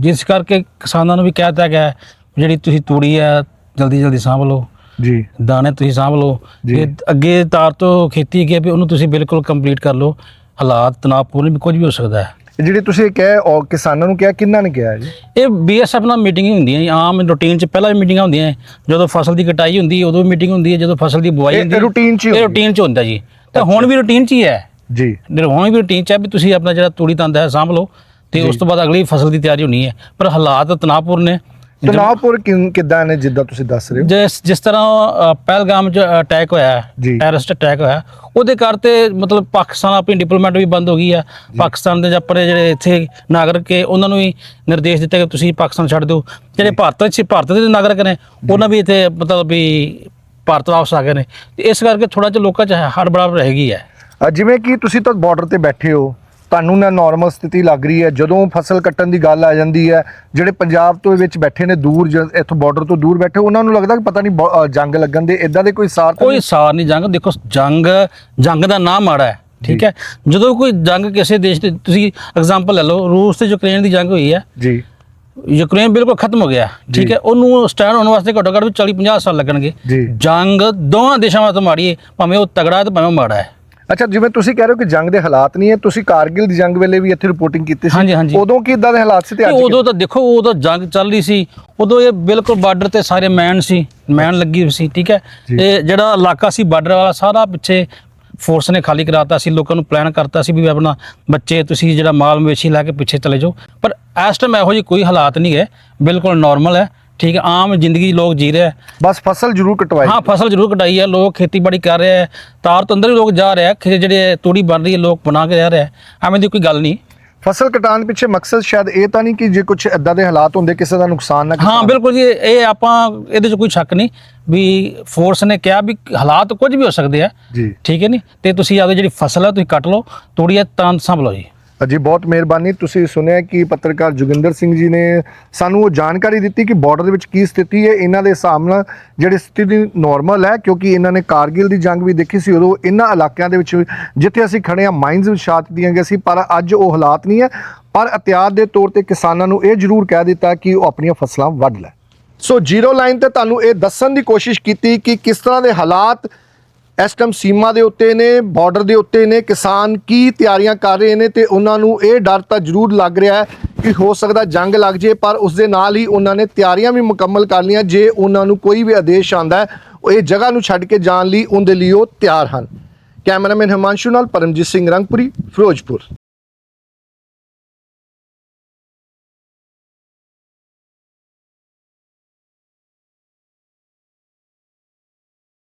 Speaker 4: ਜਿਸ ਕਰਕੇ ਕਿਸਾਨਾਂ ਨੂੰ ਵੀ ਕਹਿ ਦਿੱਤਾ ਗਿਆ ਜਿਹੜੀ ਤੁਸੀਂ ਤੂੜੀ ਹੈ ਜਲਦੀ ਜਲਦੀ ਸਾਂਭ ਲਓ।
Speaker 3: ਜੀ।
Speaker 4: ਦਾਣੇ ਤੁਸੀਂ ਸਾਂਭ ਲਓ।
Speaker 3: ਜੀ।
Speaker 4: ਤੇ ਅੱਗੇ ਤਾਰ ਤੋਂ ਖੇਤੀ ਹੈ ਵੀ ਉਹਨੂੰ ਤੁਸੀਂ ਬਿਲਕੁਲ ਕੰਪਲੀਟ ਕਰ ਲਓ। ਹਾਲਾਤ ਤਣਾਅਪੂਰਨ ਵੀ ਕੁਝ ਵੀ ਹੋ ਸਕਦਾ ਹੈ।
Speaker 3: ਜਿਹੜੇ ਤੁਸੀਂ ਕਹੇ ਉਹ ਕਿਸਾਨਾਂ ਨੂੰ ਕਿਹਾ ਕਿੰਨਾਂ ਨੇ ਕਿਹਾ ਹੈ ਜੀ?
Speaker 4: ਇਹ ਬੀਐਸਐਫ ਨਾਲ ਮੀਟਿੰਗ ਹੁੰਦੀਆਂ ਜੀ ਆਮ ਰੂਟੀਨ ਚ ਪਹਿਲਾਂ ਵੀ ਮੀਟਿੰਗਾਂ ਹੁੰਦੀਆਂ ਹੈ। ਜਦੋਂ ਫਸਲ ਦੀ ਕਟਾਈ ਹੁੰਦੀ ਹੈ ਉਦੋਂ ਮੀਟਿੰਗ ਹੁੰਦੀ ਹੈ ਜਦੋਂ ਫਸਲ ਦੀ ਬੁਆਈ
Speaker 3: ਇਹ
Speaker 4: ਹੁੰਦੀ ਹੈ।
Speaker 3: routine 'ਚ ਹੀ
Speaker 4: ਇਹ
Speaker 3: ਹੁੰਦੀ
Speaker 4: ਰੂਟੀਨ ਚ ਹੁੰਦਾ ਜੀ। ਤੇ ਹੁਣ ਵੀ ਰੂਟੀਨ ਚ ਹੀ ਹੈ।
Speaker 3: ਜੀ।
Speaker 4: ਹੁਣ ਵੀ ਰੂਟੀਨ ਚ ਹੈ ਵੀ ਤੁਸੀਂ ਆਪਣਾ ਜਿਹੜਾ ਤੂੜੀ ਤੰਦ ਹੈ ਸਾਂਭ ਲਓ ਤੇ ਉਸ ਤੋਂ ਬਾਅਦ ਅਗਲੀ ਫਸਲ ਦੀ ਤਿਆਰੀ ਹੋਣੀ ਹੈ। ਪਰ ਹਾਲਾਤ ਤਣਾਅਪੂਰਨ ਨੇ।
Speaker 3: ਤਣਾਅਪੁਰ ਕਿੱਦਾਂ ਨੇ ਜਿੱਦਾਂ ਤੁਸੀਂ ਦੱਸ ਰਹੇ ਹੋ?
Speaker 4: ਜਿਸ ਜਿਸ ਤਰ੍ਹਾਂ ਪਹਿਲਗਾਮ ਚ ਅਟੈਕ ਹੋਇਆ। ਟੈਰਰਿਸਟ ਅਟੈਕ ਹੋਇਆ ਉਹਦੇ ਕਰਤੇ ਮਤਲਬ ਪਾਕਿਸਤਾਨ ਆਪਣੀ ਡਿਪਲੋਮੈਟ ਵੀ ਬੰਦ ਹੋ ਗਈ ਆ ਪਾਕਿਸਤਾਨ ਦੇ ਆਪਣੇ ਜਿਹੜੇ ਇੱਥੇ ਨਾਗਰਿਕ ਹੈ ਉਹਨਾਂ ਨੂੰ ਵੀ ਨਿਰਦੇਸ਼ ਦਿੱਤਾ ਕਿ ਤੁਸੀਂ ਪਾਕਿਸਤਾਨ ਛੱਡ ਦਿਓ। ਜਿਹੜੇ ਭਾਰਤ ਚ ਭਾਰਤ ਦੇ ਨਾਗਰਿਕ ਨੇ ਉਹਨਾਂ ਵੀ ਇੱਥੇ ਮਤਲਬ ਵੀ ਭਾਰਤ ਵਾਪਸ ਆ ਗਏ ਨੇ। ਤੇ ਇਸ ਕਰਕੇ ਥੋੜਾ ਜਿਹਾ ਲੋਕਾਂ ਚ ਹੜਬੜਾ ਰਹੇਗੀ ਹੈ।
Speaker 3: ਅ, ਜਿਵੇਂ ਕਿ ਤੁਸੀਂ ਤਾਂ ਬਾਰਡਰ ਤੇ ਬੈਠੇ ਹੋ ਤੁਹਾਨੂੰ ਨਾ ਨਾਰਮਲ ਸਥਿਤੀ ਲੱਗ ਰਹੀ ਹੈ। ਜਦੋਂ ਫਸਲ ਕੱਟਣ ਦੀ ਗੱਲ ਆ ਜਾਂਦੀ ਹੈ ਜਿਹੜੇ ਪੰਜਾਬ ਤੋਂ ਵਿੱਚ ਬੈਠੇ ਨੇ ਦੂਰ ਇੱਥੋਂ ਬਾਰਡਰ ਤੋਂ ਦੂਰ ਬੈਠੇ ਉਹਨਾਂ ਨੂੰ ਲੱਗਦਾ ਕਿ ਪਤਾ ਨਹੀਂ ਜੰਗ ਲੱਗਣ ਦੇ ਇਦਾਂ ਦੇ ਕੋਈ ਸਾਰ
Speaker 4: ਕੋਈ ਸਾਰ ਨਹੀਂ ਜੰਗ ਦੇਖੋ ਜੰਗ ਜੰਗ ਦਾ ਨਾਮ ਮਾੜਾ ਹੈ ਠੀਕ ਹੈ? ਜਦੋਂ ਕੋਈ ਜੰਗ ਕਿਸੇ ਦੇਸ਼ ਤੇ ਤੁਸੀਂ ਐਗਜ਼ਾਮਪਲ ਲੈ ਲਓ ਰੂਸ ਤੇ ਯੂਕਰੇਨ ਦੀ ਜੰਗ ਹੋਈ ਹੈ।
Speaker 3: ਜੀ।
Speaker 4: ਯੂਕਰੇਨ ਬਿਲਕੁਲ ਖਤਮ ਹੋ ਗਿਆ ਠੀਕ ਹੈ? ਉਹਨੂੰ ਸਟੈਂਡ ਹੋਣ ਵਾਸਤੇ ਘੱਟੋ ਘੱਟ ਵੀ 40 50 ਸਾਲ ਲੱਗਣਗੇ। ਜੰਗ ਦੋਵਾਂ ਦੇਸ਼ਾਂ ਵਾਸਤੇ ਮਾੜੀ ਹੈ ਭਾਵੇਂ ਉਹ ਤਗੜਾ ਹੈ ਤੇ ਭਾਵੇਂ ਮਾੜਾ ਹੈ।
Speaker 3: ਅੱਛਾ ਜਿਵੇਂ ਤੁਸੀਂ ਕਹਿ ਰਹੇ ਹੋ ਕਿ ਜੰਗ ਦੇ ਹਾਲਾਤ ਨਹੀਂ ਹੈ ਤੁਸੀਂ ਕਾਰਗਿਲ ਦੀ ਜੰਗ ਵੇਲੇ ਵੀ ਇੱਥੇ ਰਿਪੋਰਟਿੰਗ ਕੀਤੀ ਸੀ।
Speaker 4: ਹਾਂਜੀ।
Speaker 3: ਉਦੋਂ ਕੀ ਇਦਾਂ ਦੇ ਹਾਲਾਤ ਸੀ ਤੇ
Speaker 4: ਤੇ
Speaker 3: ਅੱਜ
Speaker 4: ਉਦੋਂ ਤਾਂ ਦੇਖੋ ਉਦੋਂ ਜੰਗ ਚੱਲ ਰਹੀ ਸੀ ਉਦੋਂ ਇਹ ਬਿਲਕੁਲ ਬਾਰਡਰ ਤੇ ਸਾਰੇ ਮੈਨ ਸੀ ਮੈਨ ਲੱਗੀ ਹੋਈ ਸੀ ਠੀਕ ਹੈ? ਇਹ ਜਿਹੜਾ ਇਲਾਕਾ ਸੀ ਬਾਰਡਰ ਵਾਲਾ ਸਾਰਾ ਪਿੱਛੇ ਫੋਰਸ ਨੇ ਖਾਲੀ ਕਰਾਤਾ ਸੀ ਲੋਕਾਂ ਨੂੰ ਪਲਾਨ ਕਰਤਾ ਸੀ ਵੀ ਆਪਣਾ ਬੱਚੇ ਤੁਸੀਂ ਜਿਹੜਾ ਮਾਲ ਮਵੇਸ਼ੀ ਲੈ ਕੇ ਪਿੱਛੇ ਚਲੇ ਜਾਓ। ਪਰ ਇਸ ਟਾਈਮ ਇਹੋ ਜਿਹੀ ਕੋਈ ਹਾਲਾਤ ਨਹੀਂ ਹੈ ਬਿਲਕੁਲ ਨਾਰਮਲ ਹੈ। ਠੀਕ ਹੈ ਆਮ ਜ਼ਿੰਦਗੀ ਲੋਕ ਜੀ ਰਹੇ ਹੈ
Speaker 3: ਬਸ ਫਸਲ ਜ਼ਰੂਰ ਕਟਵਾਈ।
Speaker 4: ਹਾਂ ਫਸਲ ਜ਼ਰੂਰ ਕਟਾਈ ਹੈ ਲੋਕ ਖੇਤੀਬਾੜੀ ਕਰ ਰਹੇ ਹੈ ਤਾਰ ਤੋਂ ਅੰਦਰ ਵੀ ਲੋਕ ਜਾ ਰਹੇ ਹੈ ਖੇ- ਜਿਹੜੇ ਤੂੜੀ ਬਣ ਰਹੀ ਹੈ ਲੋਕ ਬਣਾ ਕੇ ਜਾ ਰਹੇ ਹੈ ਐਵੇਂ ਦੀ ਕੋਈ ਗੱਲ ਨਹੀਂ।
Speaker 3: ਫਸਲ ਕਟਾਉਣ ਪਿੱਛੇ ਮਕਸਦ ਸ਼ਾਇਦ ਇਹ ਤਾਂ ਨਹੀਂ ਕਿ ਜੇ ਕੁਝ ਇਦਾਂ ਦੇ ਹਾਲਾਤ ਹੁੰਦੇ ਕਿਸੇ ਦਾ ਨੁਕਸਾਨ ਨਾ
Speaker 4: ਹਾਂ ਬਿਲਕੁਲ ਜੀ ਇਹ ਆਪਾਂ ਇਹਦੇ 'ਚ ਕੋਈ ਸ਼ੱਕ ਨਹੀਂ ਵੀ ਫੋਰਸ ਨੇ ਕਿਹਾ ਵੀ ਹਾਲਾਤ ਕੁਝ ਵੀ ਹੋ ਸਕਦੇ ਆ।
Speaker 3: ਜੀ।
Speaker 4: ਠੀਕ ਹੈ ਨਹੀਂ ਤੇ ਤੁਸੀਂ ਆਪਦੀ ਜਿਹੜੀ ਫਸਲ ਹੈ ਤੁਸੀਂ ਕੱਟ ਲਓ ਤੂੜੀ ਹੈ ਤਾਂ ਸੰਭ ਲਓ ਜੀ।
Speaker 3: ਜੀ ਬਹੁਤ ਮਿਹਰਬਾਨੀ। ਤੁਸੀਂ ਸੁਣਿਆ ਕਿ ਪੱਤਰਕਾਰ ਜੋਗਿੰਦਰ ਸਿੰਘ ਜੀ ਨੇ ਸਾਨੂੰ ਉਹ ਜਾਣਕਾਰੀ ਦਿੱਤੀ ਕਿ ਬਾਰਡਰ ਦੇ ਵਿੱਚ ਕੀ ਸਥਿਤੀ ਹੈ। ਇਹਨਾਂ ਦੇ ਹਿਸਾਬ ਨਾਲ ਜਿਹੜੀ ਸਥਿਤੀ ਨਾਰਮਲ ਹੈ, ਕਿਉਂਕਿ ਇਹਨਾਂ ਨੇ ਕਾਰਗਿਲ ਦੀ ਜੰਗ ਵੀ ਦੇਖੀ ਸੀ। ਉਦੋਂ ਇਹਨਾਂ ਇਲਾਕਿਆਂ ਦੇ ਵਿੱਚ ਜਿੱਥੇ ਅਸੀਂ ਖੜੇ ਹਾਂ ਮਾਈਨਸ ਵਿੱਚ ਛਾਤ ਦਿੱਤੀਆਂ ਗਈਆਂ ਸੀ, ਪਰ ਅੱਜ ਉਹ ਹਾਲਾਤ ਨਹੀਂ ਹੈ। ਪਰ ਅਤਿਆਤ ਦੇ ਤੌਰ ਤੇ ਕਿਸਾਨਾਂ ਨੂੰ ਇਹ ਜ਼ਰੂਰ ਕਹਿ ਦਿੱਤਾ ਕਿ ਉਹ ਆਪਣੀਆਂ ਫਸਲਾਂ ਵੱਢ ਲੈ। ਸੋ ਜ਼ੀਰੋ ਲਾਈਨ ਤੇ ਤੁਹਾਨੂੰ ਇਹ ਦੱਸਣ ਦੀ ਕੋਸ਼ਿਸ਼ ਕੀਤੀ ਕਿ ਕਿਸ ਤਰ੍ਹਾਂ ਦੇ ਹਾਲਾਤ ਇਸ ਟਾਈਮ ਸੀਮਾ ਦੇ ਉੱਤੇ ਨੇ ਬਾਰਡਰ ਦੇ ਉੱਤੇ ਨੇ, ਕਿਸਾਨ ਕੀ ਤਿਆਰੀਆਂ ਕਰ ਰਹੇ ਨੇ ਤੇ ਉਹਨਾਂ ਨੂੰ ਇਹ ਡਰ ਤਾਂ ਜ਼ਰੂਰ ਲੱਗ ਰਿਹਾ ਹੈ ਕਿ ਹੋ ਸਕਦਾ ਜੰਗ ਲੱਗ ਜੇ, ਪਰ ਉਸ ਦੇ ਨਾਲ ਹੀ ਉਹਨਾਂ ਨੇ ਤਿਆਰੀਆਂ ਵੀ ਮੁਕੰਮਲ ਕਰ ਲਈਆਂ, ਜੇ ਉਹਨਾਂ ਨੂੰ ਕੋਈ ਵੀ ਆਦੇਸ਼ ਆਂਦਾ ਹੈ, ਉਹ ਇਹ ਜਗ੍ਹਾ ਨੂੰ ਛੱਡ ਕੇ ਜਾਣ ਲਈ ਉਹਦੇ ਲਈ ਉਹ ਤਿਆਰ ਹਨ। ਕੈਮਰਾਮੈਨ ਹਿਮਾਂਸ਼ੂ ਨਾਲ ਪਰਮਜੀਤ ਸਿੰਘ ਰੰਗਪੁਰੀ, ਫਿਰੋਜ਼ਪੁਰ।